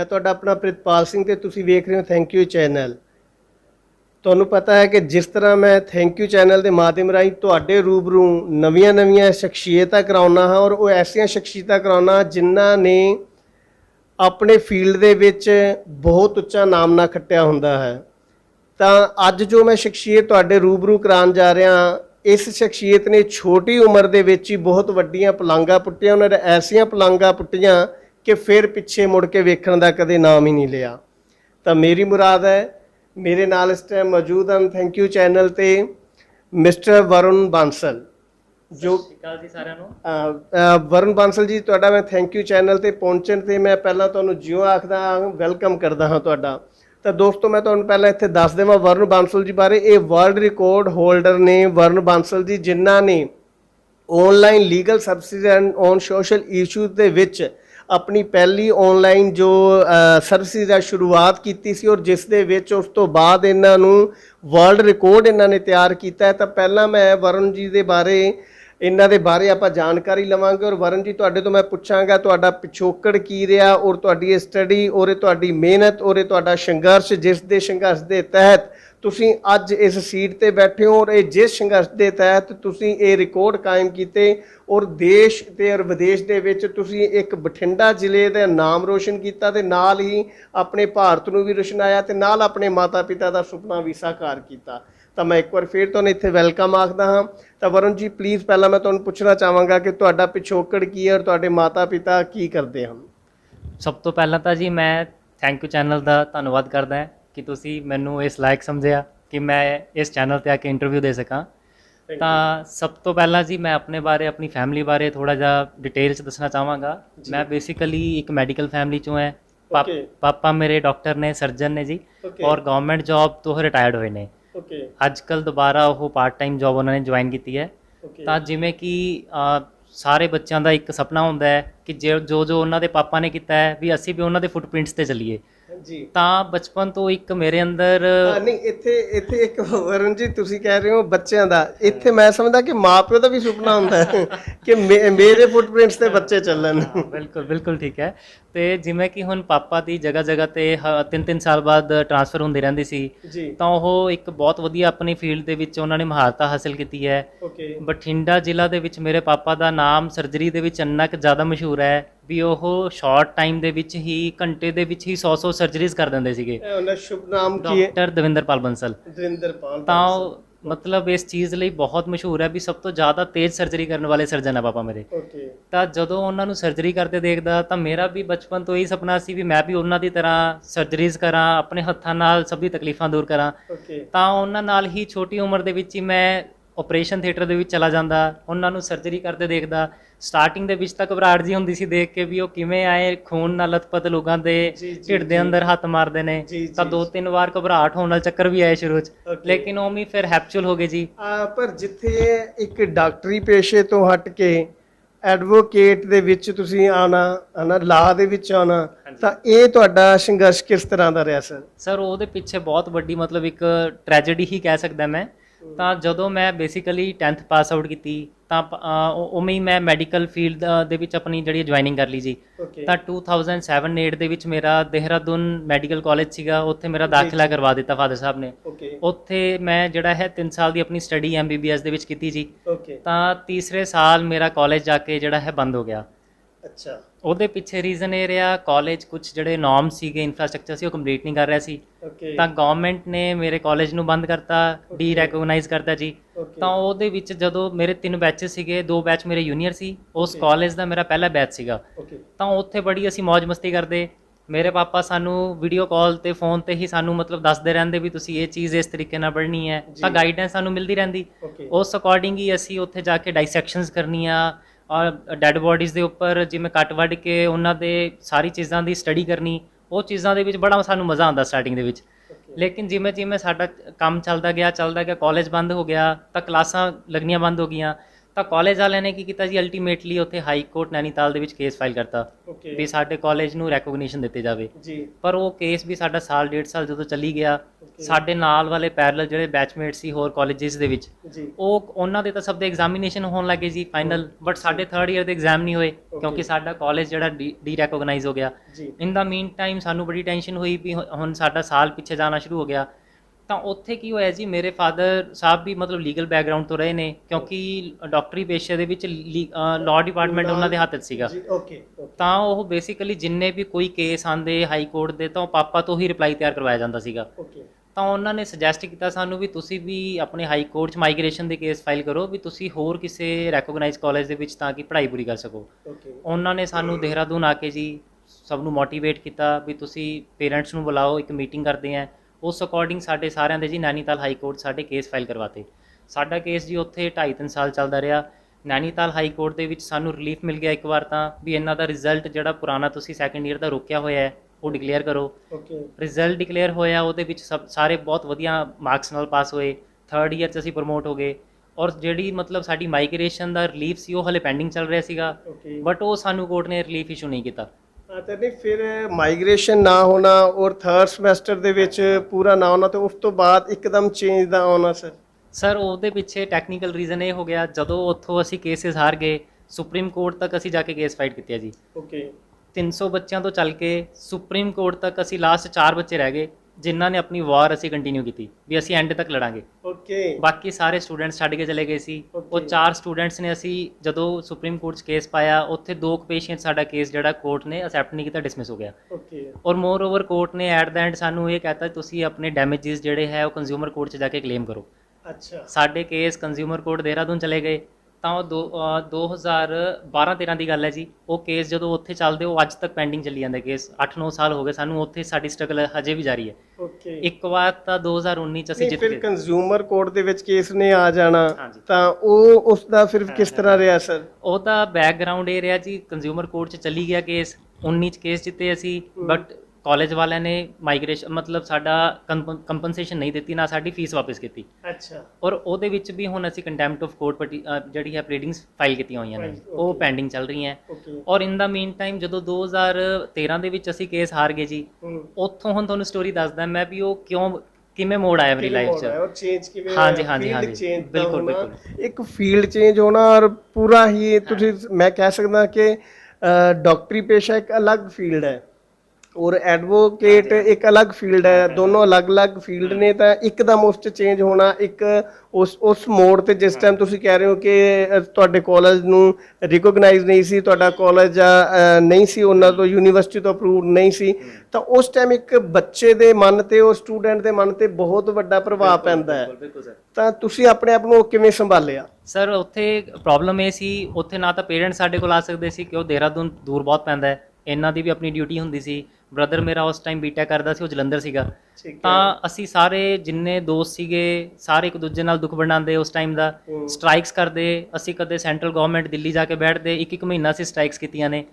ਮੈਂ ਤੁਹਾਡਾ ਆਪਣਾ ਪ੍ਰਿਤਪਾਲ ਸਿੰਘ ਤੇ ਤੁਸੀਂ ਵੇਖ ਰਹੇ ਹੋ ਥੈਂਕ ਯੂ ਚੈਨਲ ਤੁਹਾਨੂੰ ਪਤਾ ਹੈ ਕਿ ਜਿਸ ਤਰ੍ਹਾਂ ਮੈਂ ਥੈਂਕ ਯੂ ਚੈਨਲ ਦੇ ਮਾਧਿਅਮ ਰਾਹੀਂ ਤੁਹਾਡੇ ਰੂਬਰੂ ਨਵੀਆਂ-ਨਵੀਆਂ ਸ਼ਖਸੀਅਤਾਂ ਕਰਾਉਣਾ ਹਾਂ ਔਰ ਉਹ ਐਸੀਆਂ ਸ਼ਖਸੀਅਤਾਂ ਕਰਾਉਣਾ ਜਿਨ੍ਹਾਂ ਨੇ ਆਪਣੇ ਫੀਲਡ ਦੇ ਵਿੱਚ ਬਹੁਤ ਉੱਚਾ ਨਾਮ ਨਾ ਖੱਟਿਆ ਹੁੰਦਾ ਹੈ। ਤਾਂ ਅੱਜ ਜੋ ਮੈਂ ਸ਼ਖਸੀਅਤ ਤੁਹਾਡੇ ਰੂਬਰੂ ਕਰਾਉਣ ਜਾ ਰਿਹਾ ਇਸ ਸ਼ਖਸੀਅਤ ਨੇ ਛੋਟੀ ਉਮਰ ਦੇ ਵਿੱਚ ਹੀ ਬਹੁਤ ਵੱਡੀਆਂ ਪਲਾਂਘਾਂ ਪੁੱਟੀਆਂ, ਉਹਨਾਂ ਨੇ ਐਸੀਆਂ ਪਲਾਂਘਾਂ ਪੁੱਟੀਆਂ ਕਿ ਫਿਰ ਪਿੱਛੇ ਮੁੜ ਕੇ ਵੇਖਣ ਦਾ ਕਦੇ ਨਾਮ ਹੀ ਨਹੀਂ ਲਿਆ। ਤਾਂ ਮੇਰੀ ਮੁਰਾਦ ਹੈ ਮੇਰੇ ਨਾਲ ਇਸ ਟਾਈਮ ਮੌਜੂਦ ਹਨ ਥੈਂਕ ਯੂ ਚੈਨਲ ਤੇ ਮਿਸਟਰ ਵਰੁਣ ਬਾਂਸਲ ਜੋ ਅਕਾਲ ਜੀ ਸਾਰਿਆਂ ਨੂੰ। ਵਰੁਣ ਬਾਂਸਲ ਜੀ ਤੁਹਾਡਾ ਮੈਂ ਥੈਂਕ ਯੂ ਚੈਨਲ ਤੇ ਪਹੁੰਚਣ ਤੇ ਮੈਂ ਪਹਿਲਾਂ ਤੁਹਾਨੂੰ ਜਿਉ ਆਖਦਾ ਵੈਲਕਮ ਕਰਦਾ ਹਾਂ ਤੁਹਾਡਾ। ਤਾਂ ਦੋਸਤੋ ਮੈਂ ਤੁਹਾਨੂੰ ਪਹਿਲਾਂ ਇੱਥੇ ਦੱਸ ਦੇਵਾਂ ਵਰੁਣ ਬਾਂਸਲ ਜੀ ਬਾਰੇ। ਇਹ ਵਰਲਡ ਰਿਕਾਰਡ ਹੋਲਡਰ ਨੇ ਵਰੁਣ ਬਾਂਸਲ ਜੀ ਜਿਨ੍ਹਾਂ ਨੇ online legal services and on social issues ਦੇ ਵਿੱਚ ਆਪਣੀ ਪਹਿਲੀ ਆਨਲਾਈਨ ਜੋ ਸਰਵਿਸਿਜ਼ ਦਾ ਸ਼ੁਰੂਆਤ ਕੀਤੀ ਸੀ ਔਰ ਜਿਸ ਦੇ ਵਿੱਚ ਉਸ ਤੋਂ ਬਾਅਦ ਇਹਨਾਂ ਨੂੰ ਵਰਲਡ ਰਿਕਾਰਡ ਇਹਨਾਂ ਨੇ ਤਿਆਰ ਕੀਤਾ ਹੈ, ਤਾਂ ਪਹਿਲਾਂ ਮੈਂ ਵਰੁਣ ਜੀ ਦੇ ਬਾਰੇ, ਇਹਨਾਂ ਦੇ ਬਾਰੇ ਆਪਾਂ ਜਾਣਕਾਰੀ ਲਵਾਂਗੇ ਔਰ ਵਰਨ ਜੀ, ਤੁਹਾਡੇ ਤੋਂ ਮੈਂ ਪੁੱਛਾਂਗਾ ਤੁਹਾਡਾ ਪਿਛੋਕੜ ਕੀ ਰਿਹਾ ਔਰ ਤੁਹਾਡੀ ਇਹ ਸਟੱਡੀ ਔਰ ਇਹ ਤੁਹਾਡੀ ਮਿਹਨਤ ਔਰ ਇਹ ਤੁਹਾਡਾ ਸੰਘਰਸ਼ ਜਿਸ ਦੇ ਸੰਘਰਸ਼ ਦੇ ਤਹਿਤ ਤੁਸੀਂ ਅੱਜ ਇਸ ਸੀਟ ਤੇ ਬੈਠੇ ਹੋ ਔਰ ਇਹ ਜਿਸ ਸੰਘਰਸ਼ ਦੇ ਤਹਿਤ ਤੁਸੀਂ ਇਹ ਰਿਕਾਰਡ ਕਾਇਮ ਕੀਤੇ ਔਰ ਦੇਸ਼ ਤੇ ਔਰ ਵਿਦੇਸ਼ ਦੇ ਵਿੱਚ ਤੁਸੀਂ ਇੱਕ ਬਠਿੰਡਾ ਜ਼ਿਲ੍ਹੇ ਦਾ ਨਾਮ ਰੋਸ਼ਨ ਕੀਤਾ ਤੇ ਨਾਲ ਹੀ ਆਪਣੇ ਭਾਰਤ ਨੂੰ ਵੀ ਰੋਸ਼ਨਾਇਆ ਤੇ ਨਾਲ ਆਪਣੇ ਮਾਤਾ ਪਿਤਾ ਦਾ ਸੁਪਨਾ ਵੀ ਸਾਕਾਰ ਕੀਤਾ। ਤਾਂ ਮੈਂ ਇੱਕ ਵਾਰ ਫੇਰ ਤੁਹਾਨੂੰ ਇੱਥੇ ਵੈਲਕਮ ਆਖਦਾ ਹਾਂ। ਤਾਂ ਵਰੁਣ ਜੀ ਪਲੀਜ਼ ਪਹਿਲਾਂ ਮੈਂ ਤੁਹਾਨੂੰ ਪੁੱਛਣਾ ਚਾਹਾਂਗਾ ਕਿ ਤੁਹਾਡਾ ਪਿਛੋਕੜ ਕੀ ਹੈ ਔਰ ਤੁਹਾਡੇ ਮਾਤਾ ਪਿਤਾ ਕੀ ਕਰਦੇ ਹਨ? ਸਭ ਤੋਂ ਪਹਿਲਾਂ ਤਾਂ ਜੀ ਮੈਂ ਥੈਂਕ ਯੂ ਚੈਨਲ ਦਾ ਧੰਨਵਾਦ ਕਰਦਾ ਹਾਂ। ਕਿ ਤੁਸੀਂ ਮੈਨੂੰ ਇਸ ਲਾਇਕ ਸਮਝਿਆ ਕਿ ਮੈਂ ਇਸ ਚੈਨਲ ਤੇ ਆ ਕੇ ਇੰਟਰਵਿਊ ਦੇ ਸਕਾਂ। ਤਾਂ ਸਭ ਤੋਂ ਪਹਿਲਾਂ ਜੀ ਮੈਂ ਆਪਣੇ ਬਾਰੇ ਆਪਣੀ ਫੈਮਿਲੀ ਬਾਰੇ ਥੋੜਾ ਜਿਹਾ ਡਿਟੇਲ ਚ ਦੱਸਣਾ ਚਾਹਾਂਗਾ। ਮੈਂ ਬੇਸਿਕਲੀ ਇੱਕ ਮੈਡੀਕਲ ਫੈਮਿਲੀ ਚੋਂ ਹੈ। ਪਾਪ- ਮੇਰੇ ਡਾਕਟਰ ਨੇ ਸਰਜਨ ਨੇ ਜੀ. ਔਰ ਗਵਰਨਮੈਂਟ ਜੌਬ ਤੋਂ ਰਿਟਾਇਰਡ ਹੋਏ ਨੇ। ਓਕੇ ਅੱਜ ਕੱਲ ਦੁਬਾਰਾ ਉਹ ਪਾਰਟ ਟਾਈਮ ਜੌਬ ਉਹਨਾਂ ਨੇ ਜੁਆਇਨ ਕੀਤੀ ਹੈ। ਤਾਂ ਜਿਵੇਂ ਕਿ ਸਾਰੇ ਬੱਚਿਆਂ ਦਾ ਇੱਕ ਸੁਪਨਾ ਹੁੰਦਾ ਹੈ ਕਿ ਜੋ ਜੋ ਉਹਨਾਂ ਦੇ ਪਾਪਾ ਨੇ ਕੀਤਾ ਹੈ ਵੀ ਅਸੀਂ ਵੀ ਉਹਨਾਂ ਦੇ ਫੁੱਟਪ੍ਰਿੰਟਸ ਤੇ ਚੱਲੀਏ। ਜੀ। ਤਾਂ ਬਚਪਨ ਤੋਂ ਇੱਕ ਮੇਰੇ ਅੰਦਰ ਨਹੀਂ ਇੱਥੇ ਇੱਥੇ ਇੱਕ ਵਰੁਣ ਜੀ ਤੁਸੀਂ ਕਹਿ ਰਹੇ ਹੋ ਬੱਚਿਆਂ ਦਾ। ਇੱਥੇ ਮੈਂ ਸਮਝਦਾ ਕਿ ਮਾਪਿਓ ਦਾ ਵੀ ਸੁਪਨਾ ਹੁੰਦਾ ਹੈ ਕਿ ਮੇਰੇ ਫੁੱਟਪ੍ਰਿੰਟਸ ਤੇ ਬੱਚੇ ਚੱਲਣ। ਬਿਲਕੁਲ ਬਿਲਕੁਲ ਠੀਕ ਹੈ। ਤੇ ਜਿਵੇਂ ਕਿ ਹੁਣ ਪਾਪਾ ਦੀ ਜਗ੍ਹਾ ਜਗ੍ਹਾ ਤੇ ਤਿੰਨ ਤਿੰਨ ਸਾਲ ਬਾਅਦ ਟਰਾਂਸਫਰ ਹੁੰਦੀ ਰਹਿੰਦੀ ਸੀ ਤਾਂ ਉਹ ਇੱਕ ਬਹੁਤ ਵਧੀਆ ਆਪਣੀ ਫੀਲਡ ਦੇ ਵਿੱਚ ਉਹਨਾਂ ਨੇ ਮਹਾਰਤਾ ਹਾਸਲ ਕੀਤੀ ਹੈ। ਓਕੇ। ਬਠਿੰਡਾ ਜ਼ਿਲ੍ਹਾ ਦੇ ਵਿੱਚ ਮੇਰੇ ਪਾਪਾ ਦਾ ਨਾਮ ਸਰਜਰੀ ਦੇ ਵਿੱਚ ਕੁ ਜ਼ਿਆਦਾ ਮਸ਼ਹੂਰ ਹੈ। ਵੀ ਉਹ ਸ਼ਾਰਟ ਟਾਈਮ ਦੇ ਵਿੱਚ ਹੀ ਘੰਟੇ ਦੇ ਵਿੱਚ ਹੀ 100-100 ਸਰਜਰੀਜ਼ ਕਰ ਦਿੰਦੇ ਸੀਗੇ। ਉਹਨਾਂ ਸ਼ੁਭ ਨਾਮ ਕੀ ਹੈ? ਡਾਕਟਰ ਦਵਿੰਦਰਪਾਲ ਬੰਸਲ। ਦਵਿੰਦਰਪਾਲ ਤਾਂ ਉਹ ਮਤਲਬ ਇਸ ਚੀਜ਼ ਲਈ ਬਹੁਤ ਮਸ਼ਹੂਰ ਹੈ ਵੀ ਸਭ ਤੋਂ ਜ਼ਿਆਦਾ ਤੇਜ਼ ਸਰਜਰੀ ਕਰਨ ਵਾਲੇ ਸਰਜਨ ਹੈ ਪਾਪਾ ਮੇਰੇ। ਓਕੇ ਤਾਂ ਜਦੋਂ ਉਹਨਾਂ ਨੂੰ ਸਰਜਰੀ ਕਰਦੇ ਦੇਖਦਾ ਤਾਂ ਮੇਰਾ ਵੀ ਬਚਪਨ ਤੋਂ ਇਹੀ ਸੁਪਨਾ ਸੀ ਵੀ ਮੈਂ ਵੀ ਉਹਨਾਂ ਦੀ ਤਰ੍ਹਾਂ ਸਰਜਰੀਜ਼ ਕਰਾਂ ਆਪਣੇ ਹੱਥਾਂ ਨਾਲ ਸਭ ਦੀ ਤਕਲੀਫਾਂ ਦੂਰ ਕਰਾਂ। ਓਕੇ ਤਾਂ ਉਹਨਾਂ ਨਾਲ ਹੀ ਛੋਟੀ ਉਮਰ ਦੇ ਵਿੱਚ ਹੀ ਮੈਂ ਆਪਰੇਸ਼ਨ ਥੀਏਟਰ ਦੇ ਵਿੱਚ ਚਲਾ ਜਾਂਦਾ ਉਹਨਾਂ ਨੂੰ ਸਰਜਰੀ ਕਰਦੇ ਦੇਖਦਾ ਸਟਾਰਟਿੰਗ ਦੇ ਵਿੱਚ ਤਾਂ ਘਬਰਾਹਟ ਜੀ ਹੁੰਦੀ ਸੀ ਦੇਖ ਕੇ ਵੀ ਉਹ ਕਿਵੇਂ ਆਏ ਖੂਨ ਨਾਲ ਲਥਪਥ ਲੋਕਾਂ ਦੇ ਢਿੱਡ ਦੇ। ਅੰਦਰ ਹੱਥ ਮਾਰਦੇ ਨੇ ਤਾਂ ਦੋ ਤਿੰਨ ਵਾਰ ਘਬਰਾਹਟ ਹੋਣ ਨਾਲ ਚੱਕਰ ਵੀ ਆਏ ਸ਼ੁਰੂ 'ਚ. ਲੇਕਿਨ ਉਹ ਵੀ ਫਿਰ ਹੈਪਚੁਅਲ ਹੋ ਗਏ ਜੀ ਪਰ ਜਿੱਥੇ ਇੱਕ ਡਾਕਟਰੀ ਪੇਸ਼ੇ ਤੋਂ ਹਟ ਕੇ ਐਡਵੋਕੇਟ ਦੇ ਵਿੱਚ ਤੁਸੀਂ ਆਣਾ ਹਨਾ ਲਾਅ ਦੇ ਵਿੱਚ ਆਣਾ। ਤਾਂ ਇਹ ਤੁਹਾਡਾ ਸੰਘਰਸ਼ ਕਿਸ ਤਰ੍ਹਾਂ ਦਾ ਰਿਹਾ ਸਰ ਸਰ ਉਹਦੇ ਪਿੱਛੇ ਬਹੁਤ ਵੱਡੀ ਮਤਲਬ ਇੱਕ ਟ੍ਰੈਜੇਡੀ ਹੀ ਕਹਿ ਸਕਦਾ ਮੈਂ ਤਾਂ ਜਦੋਂ ਮੈਂ ਬੇਸਿਕਲੀ 10th ਪਾਸ ਆਊਟ ਕੀਤੀ ਤਾਂ ਉਵੇਂ ਹੀ ਮੈਂ ਮੈਡੀਕਲ ਫੀਲਡ ਦੇ ਵਿੱਚ ਆਪਣੀ ਜਿਹੜੀ ਜੁਆਇਨਿੰਗ ਕਰ ਲਈ ਜੀ ਤਾਂ 2007-8 ਦੇ ਵਿੱਚ ਮੇਰਾ ਦੇਹਰਾਦੂਨ ਮੈਡੀਕਲ ਕਾਲਜ ਸੀਗਾ ਉੱਥੇ ਮੇਰਾ ਦਾਖਲਾ। ਕਰਵਾ ਦਿੱਤਾ ਫਾਦਰ ਸਾਹਿਬ ਨੇ। ਉੱਥੇ ਮੈਂ ਜਿਹੜਾ ਹੈ 3 ਸਾਲ ਦੀ ਆਪਣੀ ਸਟੱਡੀ ਐਮਬੀਬੀਐਸ ਦੇ ਵਿੱਚ ਕੀਤੀ ਜੀ ਤਾਂ ਤੀਸਰੇ ਸਾਲ ਮੇਰਾ ਕਾਲਜ ਜਾ ਕੇ ਜਿਹੜਾ ਹੈ ਬੰਦ ਹੋ ਗਿਆ। ਅੱਛਾ। ਉਹਦੇ ਪਿੱਛੇ ਰੀਜ਼ਨ ਇਹ ਰਿਹਾ ਕਾਲਜ ਕੁਝ ਜਿਹੜੇ ਨਾਰਮਸ ਸੀਗੇ ਇਨਫਰਾਸਟ੍ਰਕਚਰ ਸੀ ਉਹ ਕੰਪਲੀਟ ਨਹੀਂ ਕਰ ਰਿਹਾ ਸੀ। ਓਕੇ ਤਾਂ ਗਵਰਨਮੈਂਟ ਨੇ ਮੇਰੇ ਕਾਲਜ ਨੂੰ ਬੰਦ ਕਰਤਾ ਡੀ ਰੈਕਗਨਾਈਜ਼ ਕਰਤਾ ਜੀ। ਤਾਂ ਉਹਦੇ ਵਿੱਚ ਜਦੋਂ ਮੇਰੇ ਤਿੰਨ ਬੈਚਸ ਸੀਗੇ ਦੋ ਬੈਚ ਮੇਰੇ ਜੂਨੀਅਰ ਸੀ ਉਸ. ਕਾਲਜ ਦਾ ਮੇਰਾ ਪਹਿਲਾ ਬੈਚ ਸੀਗਾ। ਤਾਂ ਉੱਥੇ ਬੜੀ ਅਸੀਂ ਮौज ਮਸਤੀ ਕਰਦੇ। ਮੇਰੇ ਪਾਪਾ ਸਾਨੂੰ ਵੀਡੀਓ ਕਾਲ ਤੇ ਫੋਨ ਤੇ ਹੀ ਸਾਨੂੰ ਮਤਲਬ ਦੱਸਦੇ ਰਹਿੰਦੇ ਵੀ ਤੁਸੀਂ ਇਹ ਚੀਜ਼ ਇਸ ਤਰੀਕੇ ਨਾਲ ਪੜ੍ਹਨੀ ਹੈ। ਤਾਂ ਗਾਈਡੈਂਸ ਸਾਨੂੰ ਮਿਲਦੀ ਰਹਿੰਦੀ। ਉਸ ਅਕੋਰਡਿੰਗ ਹੀ ਅਸੀਂ ਉੱਥੇ ਜਾ ਕੇ ਡਾਈਸੈਕਸ਼ਨਸ ਕਰਨੀਆਂ ਔਰ ਡੈੱਡ ਬੋਡੀਜ਼ ਦੇ ਉੱਪਰ ਜਿਵੇਂ ਕੱਟ ਵੱਢ ਕੇ ਉਹਨਾਂ ਦੇ ਸਾਰੀ ਚੀਜ਼ਾਂ ਦੀ ਸਟੱਡੀ ਕਰਨੀ ਉਹ ਚੀਜ਼ਾਂ ਦੇ ਵਿੱਚ ਬੜਾ ਸਾਨੂੰ ਮਜ਼ਾ ਆਉਂਦਾ ਸਟਾਰਟਿੰਗ ਦੇ ਵਿੱਚ। ਲੇਕਿਨ ਜਿਵੇਂ ਜਿਵੇਂ ਸਾਡਾ ਕੰਮ ਚੱਲਦਾ ਗਿਆ ਚੱਲਦਾ ਗਿਆ ਕਾਲਜ ਬੰਦ ਹੋ ਗਿਆ ਤਾਂ ਕਲਾਸਾਂ ਲੱਗਣੀਆਂ ਬੰਦ ਹੋ ਗਈਆਂ। ਤਾਂ ਕਾਲਜ ਵਾਲਿਆਂ ਨੇ ਕੀ ਕੀਤਾ ਜੀ? ਅਲਟੀਮੇਟਲੀ ਉੱਥੇ ਹਾਈ ਕੋਰਟ ਨੈਨੀਤਾਲ ਦੇ ਵਿੱਚ ਕੇਸ ਫਾਈਲ ਕਰਤਾ ਓਕੇ ਵੀ ਸਾਡੇ ਕਾਲਜ ਨੂੰ ਰੈਕੋਗਨੀਸ਼ਨ ਦਿੱਤੀ ਜਾਵੇ। ਜੀ। ਪਰ ਉਹ ਕੇਸ ਵੀ ਸਾਡਾ ਸਾਲ ਡੇਢ ਸਾਲ ਜਦੋਂ ਚੱਲੀ ਗਿਆ. ਸਾਡੇ ਨਾਲ ਵਾਲੇ ਪੈਰਲਲ ਜਿਹੜੇ ਬੈਚਮੇਟ ਸੀ ਹੋਰ ਕਾਲਜਿਸ ਦੇ ਵਿੱਚ ਉਹ ਉਹਨਾਂ ਦੇ ਤਾਂ ਸਭ ਦੇ ਐਗਜ਼ਾਮੀਨੇਸ਼ਨ ਹੋਣ ਲੱਗੇ ਜੀ ਫਾਈਨਲ ਬਟ ਸਾਡੇ 3rd ਇਅਰ ਦੇ ਐਗਜ਼ਾਮ ਨਹੀਂ ਹੋਏ ਕਿਉਂਕਿ ਸਾਡਾ ਕਾਲਜ ਜਿਹੜਾ ਡੀ ਰੈਕੋਗਨਾਈਜ਼ ਹੋ ਗਿਆ। ਇਨ ਦਾ ਮੀਨ ਟਾਈਮ ਸਾਨੂੰ ਬੜੀ ਟੈਨਸ਼ਨ ਹੋਈ ਵੀ ਹੁਣ ਸਾਡਾ ਸਾਲ ਪਿੱਛੇ ਜਾਣਾ ਸ਼ੁਰੂ ਹੋ ਗਿਆ। ਤਾਂ ਉੱਥੇ ਕੀ ਹੋਇਆ ਜੀ ਮੇਰੇ ਫਾਦਰ ਸਾਹਿਬ ਵੀ ਮਤਲਬ ਲੀਗਲ ਬੈਕਗ੍ਰਾਉਂਡ ਤੋਂ ਰਹੇ ਨੇ ਕਿਉਂਕਿ ਡਾਕਟਰੀ ਪੇਸ਼ੇ ਦੇ ਵਿੱਚ ਲਾਅ ਡਿਪਾਰਟਮੈਂਟ ਉਹਨਾਂ ਦੇ ਹੱਥ 'ਚ ਸੀਗਾ। ਜੀ ਓਕੇ ਤਾਂ ਉਹ ਬੇਸਿਕਲੀ ਜਿੰਨੇ ਵੀ ਕੋਈ ਕੇਸ ਆਂਦੇ ਹਾਈ ਕੋਰਟ ਦੇ ਤਾਂ ਪਾਪਾ ਤੋਂ ਹੀ ਰਿਪਲਾਈ ਤਿਆਰ ਕਰਵਾਇਆ ਜਾਂਦਾ ਸੀਗਾ। ਓਕੇ ਤਾਂ ਉਹਨਾਂ ਨੇ ਸੁਜੈਸਟ ਕੀਤਾ ਸਾਨੂੰ ਵੀ ਤੁਸੀਂ ਵੀ ਆਪਣੇ ਹਾਈ ਕੋਰਟ 'ਚ ਮਾਈਗ੍ਰੇਸ਼ਨ ਦੇ ਕੇਸ ਫਾਈਲ ਕਰੋ ਵੀ ਤੁਸੀਂ ਹੋਰ ਕਿਸੇ ਰੈਕੋਗਨਾਈਜ਼ ਕਾਲਜ ਦੇ ਵਿੱਚ ਤਾਂ ਕਿ ਪੜ੍ਹਾਈ ਪੂਰੀ ਕਰ ਸਕੋ। ਓਕੇ ਉਹਨਾਂ ਨੇ ਸਾਨੂੰ ਦੇਹਰਾਦੂਨ ਆ ਕੇ ਜੀ ਸਭ ਨੂੰ ਮੋਟੀਵੇਟ ਕੀਤਾ ਵੀ ਤੁਸੀਂ ਪੇਰੈਂਟਸ ਨੂੰ ਬੁਲਾਓ ਇੱਕ ਮੀਟਿੰਗ ਕਰਦੇ ਆਂ। ਉਸ ਅਕੋਰਡਿੰਗ ਸਾਡੇ ਸਾਰਿਆਂ ਦੇ ਜੀ ਨੈਨੀਤਾਲ ਹਾਈ ਕੋਰਟ ਸਾਡੇ ਕੇਸ ਫਾਈਲ ਕਰਵਾਤੇ। ਸਾਡਾ ਕੇਸ ਜੀ ਉੱਥੇ 2.5 ਸਾਲ ਚੱਲਦਾ ਰਿਹਾ। ਨੈਨੀਤਾਲ ਹਾਈ ਕੋਰਟ ਦੇ ਵਿੱਚ ਸਾਨੂੰ ਰਿਲੀਫ ਮਿਲ ਗਿਆ ਇੱਕ ਵਾਰ ਤਾਂ ਵੀ ਇਹਨਾਂ ਦਾ ਰਿਜ਼ਲਟ ਜਿਹੜਾ ਪੁਰਾਣਾ ਤੁਸੀਂ ਸੈਕੰਡ ਈਅਰ ਦਾ ਰੋਕਿਆ ਹੋਇਆ ਹੈ ਉਹ ਡਿਕਲੇਅਰ ਕਰੋ। ਓਕੇ ਰਿਜ਼ਲਟ ਡਿਕਲੇਅਰ ਹੋਇਆ ਉਹਦੇ ਵਿੱਚ ਸਭ ਸਾਰੇ ਬਹੁਤ ਵਧੀਆ ਮਾਰਕਸ ਨਾਲ ਪਾਸ ਹੋਏ। ਥਰਡ ਈਅਰ 'ਚ ਅਸੀਂ ਪ੍ਰਮੋਟ ਹੋ ਗਏ। ਔਰ ਜਿਹੜੀ ਮਤਲਬ ਸਾਡੀ ਮਾਈਗ੍ਰੇਸ਼ਨ ਦਾ ਰਿਲੀਫ ਸੀ ਉਹ ਹਲੇ ਪੈਂਡਿੰਗ ਚੱਲ ਰਿਹਾ ਸੀਗਾ। ਬਟ ਉਹ ਸਾਨੂੰ ਕੋਰਟ ਨੇ ਰਿਲੀਫ ਇਸ਼ੂ ਨਹੀਂ ਕੀਤਾ। ਤੇ ਨਹੀਂ ਫਿਰ ਮਾਈਗ੍ਰੇਸ਼ਨ ਨਾ ਹੋਣਾ ਔਰ ਥਰਡ ਸਮੈਸਟਰ ਦੇ ਵਿੱਚ ਪੂਰਾ ਨਾ ਹੋਣਾ ਤੇ ਉਸ ਤੋਂ ਬਾਅਦ ਇੱਕਦਮ ਚੇਂਜ ਦਾ ਆਉਣਾ ਸਰ ਸਰ ਉਹਦੇ ਪਿੱਛੇ ਟੈਕਨੀਕਲ ਰੀਜ਼ਨ ਇਹ ਹੋ ਗਿਆ ਜਦੋਂ ਉੱਥੋਂ ਅਸੀਂ ਕੇਸਿਸ ਹਾਰ ਗਏ ਸੁਪਰੀਮ ਕੋਰਟ ਤੱਕ ਅਸੀਂ ਜਾ ਕੇ ਕੇਸ ਫਾਈਟ ਕੀਤਾ ਜੀ। ਓਕੇ 300 ਬੱਚਿਆਂ ਤੋਂ ਚੱਲ ਕੇ ਸੁਪਰੀਮ ਕੋਰਟ ਤੱਕ ਅਸੀਂ ਲਾਸਟ 4 ਬੱਚੇ ਰਹਿ ਗਏ। ਜਿਨ੍ਹਾਂ ਨੇ ਆਪਣੀ ਵਾਰ ਅਸੀਂ ਕੰਟੀਨਿਊ ਕੀਤੀ ਵੀ ਅਸੀਂ ਐਂਡ ਤੱਕ ਲੜਾਂਗੇ। ਓਕੇ ਬਾਕੀ ਸਾਰੇ ਸਟੂਡੈਂਟਸ ਛੱਡ ਕੇ ਚਲੇ ਗਏ ਸੀ। ਉਹ. ਚਾਰ ਸਟੂਡੈਂਟਸ ਨੇ ਅਸੀਂ ਜਦੋਂ ਸੁਪਰੀਮ ਕੋਰਟ 'ਚ ਕੇਸ ਪਾਇਆ ਉੱਥੇ ਦੋ ਪੇਸ਼ੈਂਟ ਸਾਡਾ ਕੇਸ ਜਿਹੜਾ ਕੋਰਟ ਨੇ ਅਸੈਪਟ ਨਹੀਂ ਕੀਤਾ ਡਿਸਮਿਸ ਹੋ ਗਿਆ। ਓਕੇ ਔਰ ਮੋਰ ਓਵਰ ਕੋਰਟ ਨੇ ਐਟ ਦਾ ਐਂਡ ਸਾਨੂੰ ਇਹ ਕਹਤਾ ਤੁਸੀਂ ਆਪਣੇ ਡੈਮੇजेस ਜਿਹੜੇ ਹੈ ਉਹ ਕੰਜ਼ਿਊਮਰ ਕੋਰਟ 'ਚ ਜਾ ਕੇ ਕਲੇਮ ਕਰੋ। ਅੱਛਾ। ਸਾਡੇ ਕੇਸ ਕੰਜ਼ਿਊਮਰ ਕੋਰਟ ਦੇਹਰਾਦੂਨ ਚਲੇ ਗਏ। ਤਾਂ ਉਹ ਦੋ- ਅਹ 2012-13 ਦੀ ਗੱਲ ਹੈ ਜੀ। ਉਹ ਕੇਸ ਜਦੋਂ ਉੱਥੇ ਚੱਲਦੇ ਉਹ ਅੱਜ ਤੱਕ ਪੈਂਡਿੰਗ ਚੱਲੀ ਜਾਂਦਾ ਕੇਸ 8-9 ਸਾਲ ਹੋ ਗਏ ਸਾਨੂੰ ਉੱਥੇ ਸਾਡੀ ਸਟਰਗਲ ਹਜੇ ਵੀ ਜਾਰੀ ਹੈ। ਓਕੇ ਇੱਕ ਵਾਰ ਤਾਂ 2019 ਚ ਅਸੀਂ ਜਿੱਤ ਫਿਰ ਗਏ। ਕੰਜ਼ਿਊਮਰ ਕੋਰਟ ਦੇ ਵਿੱਚ ਕੇਸ ਨੇ ਆ ਜਾਣਾ। ਤਾਂ ਉਹ ਉਸ ਦਾ ਫਿਰ ਕਿਸ ਤਰ੍ਹਾਂ ਰਿਹਾ ਸਰ? ਉਹਦਾ ਬੈਕਗ੍ਰਾਉਂਡ ਇਹ ਰਿਹਾ ਜੀ ਕੰਜ਼ਿਊਮਰ ਕੋਰਟ ਚ ਚੱਲੀ ਗਿਆ ਕੇਸ 19 ਚ ਕੇਸ ਜਿੱਤੇ ਅਸੀਂ ਬਟ ਕਾਲਜ ਵਾਲਿਆਂ ਨੇ ਮਾਈਗ੍ਰੇਸ਼ਨ ਮਤਲਬ ਸਾਡਾ ਕੰਪਨਸੇਸ਼ਨ ਨਹੀਂ ਦਿੱਤੀ ਨਾ ਸਾਡੀ ਫੀਸ ਵਾਪਸ ਕੀਤੀ ਅੱਛਾ ਔਰ ਉਹਦੇ ਵਿੱਚ ਵੀ ਹੁਣ ਅਸੀਂ ਕੰਟੈਂਪਟ ਆਫ ਕੋਰਟ ਜਿਹੜੀ ਹੈ ਪਲੀਡਿੰਗਸ ਫਾਈਲ ਕੀਤੀਆਂ ਹੋਈਆਂ ਨੇ ਉਹ. ਪੈਂਡਿੰਗ ਚੱਲ ਰਹੀਆਂ ਔਰ ਇਨ ਦਾ ਮੀਨ ਟਾਈਮ ਜਦੋਂ 2013 ਦੇ ਵਿੱਚ ਅਸੀਂ ਕੇਸ ਹਾਰ ਗਏ ਜੀ ਉੱਥੋਂ ਹੁਣ ਤੁਹਾਨੂੰ ਸਟੋਰੀ ਦੱਸਦਾ ਮੈਂ ਵੀ ਉਹ ਕਿਉਂ ਕਿਵੇਂ ਮੋੜ ਆਇਆ ਮੇਰੀ ਲਾਈਫ 'ਚ ਔਰ ਚੇਂਜ ਕਿਵੇਂ ਹਾਂਜੀ? ਹਾਂਜੀ, ਹਾਂਜੀ। ਬਿਲਕੁਲ। ਬਿਲਕੁਲ। ਇੱਕ ਫੀਲਡ ਚੇਂਜ ਹੋਣਾ ਔਰ ਪੂਰਾ ਹੀ ਤੁਸੀਂ ਮੈਂ ਕਹਿ ਸਕਦਾ ਕਿ ਡਾਕਟਰੀ ਪੇਸ਼ਾ ਇੱਕ ਅਲੱਗ ਫੀਲਡ ਹੈ ਔਰ ਐਡਵੋਕੇਟ ਇੱਕ ਅਲੱਗ ਫੀਲਡ ਹੈ ਦੋਨੋਂ ਅਲੱਗ-ਅਲੱਗ ਫੀਲਡ ਨੇ ਤਾਂ ਇੱਕਦਮ ਉਸ ਚ ਚੇਂਜ ਹੋਣਾ ਇੱਕ ਉਸ ਉਸ ਮੋੜ ਤੇ ਜਿਸ ਟਾਈਮ ਤੁਸੀਂ ਕਹਿ ਰਹੇ ਹੋ ਕਿ ਤੁਹਾਡੇ ਕਾਲਜ ਨੂੰ ਰਿਕੋਗਨਾਈਜ਼ ਨਹੀਂ ਸੀ ਤੁਹਾਡਾ ਕਾਲਜ ਨਹੀਂ ਸੀ ਉਹਨਾਂ ਤੋਂ ਯੂਨੀਵਰਸਿਟੀ ਤੋਂ ਅਪਰੂਵਡ ਨਹੀਂ ਸੀ ਤਾਂ ਉਸ ਟਾਈਮ ਇੱਕ ਬੱਚੇ ਦੇ ਮਨ ਤੇ ਉਹ ਸਟੂਡੈਂਟ ਦੇ ਮਨ ਤੇ ਬਹੁਤ ਵੱਡਾ ਪ੍ਰਭਾਵ ਪੈਂਦਾ ਹੈ। ਤਾਂ ਤੁਸੀਂ ਆਪਣੇ ਆਪ ਨੂੰ ਕਿਵੇਂ ਸੰਭਾਲਿਆ? ਸਰ ਉੱਥੇ ਪ੍ਰੋਬਲਮ ਇਹ ਸੀ ਉੱਥੇ ਨਾ ਤਾਂ ਪੇਰੈਂਟਸ ਸਾਡੇ ਕੋਲ ਆ ਸਕਦੇ ਸੀ ਕਿ ਉਹ ਦੇਹਰਾਦੂਨ ਦੂਰ ਬਹੁਤ ਪੈਂਦਾ ਹੈ। ਇਹਨਾਂ ਦੀ ਵੀ ਆਪਣੀ ਡਿਊਟੀ ਹੁੰਦੀ ਸੀ। ਬ੍ਰਦਰ ਮੇਰਾ ਉਸ ਟਾਈਮ ਬੀਟੈਕ ਕਰਦਾ ਸੀ ਉਹ ਜਲੰਧਰ ਸੀਗਾ। ਤਾਂ ਅਸੀਂ ਸਾਰੇ ਜਿੰਨੇ ਦੋਸਤ ਸੀਗੇ ਸਾਰੇ ਇੱਕ ਦੂਜੇ ਨਾਲ ਦੁੱਖ ਵੰਡਾਉਂਦੇ ਉਸ ਟਾਈਮ ਦਾ। ਸਟ੍ਰਾਈਕਸ ਕਰਦੇ ਅਸੀਂ ਕਦੇ ਸੈਂਟਰਲ ਗਵਰਨਮੈਂਟ ਦਿੱਲੀ ਜਾ ਕੇ ਬੈਠਦੇ ਇੱਕ ਇੱਕ ਮਹੀਨਾ ਅਸੀਂ ਸਟ੍ਰਾਈਕਸ ਕੀਤੀਆਂ ਨੇ।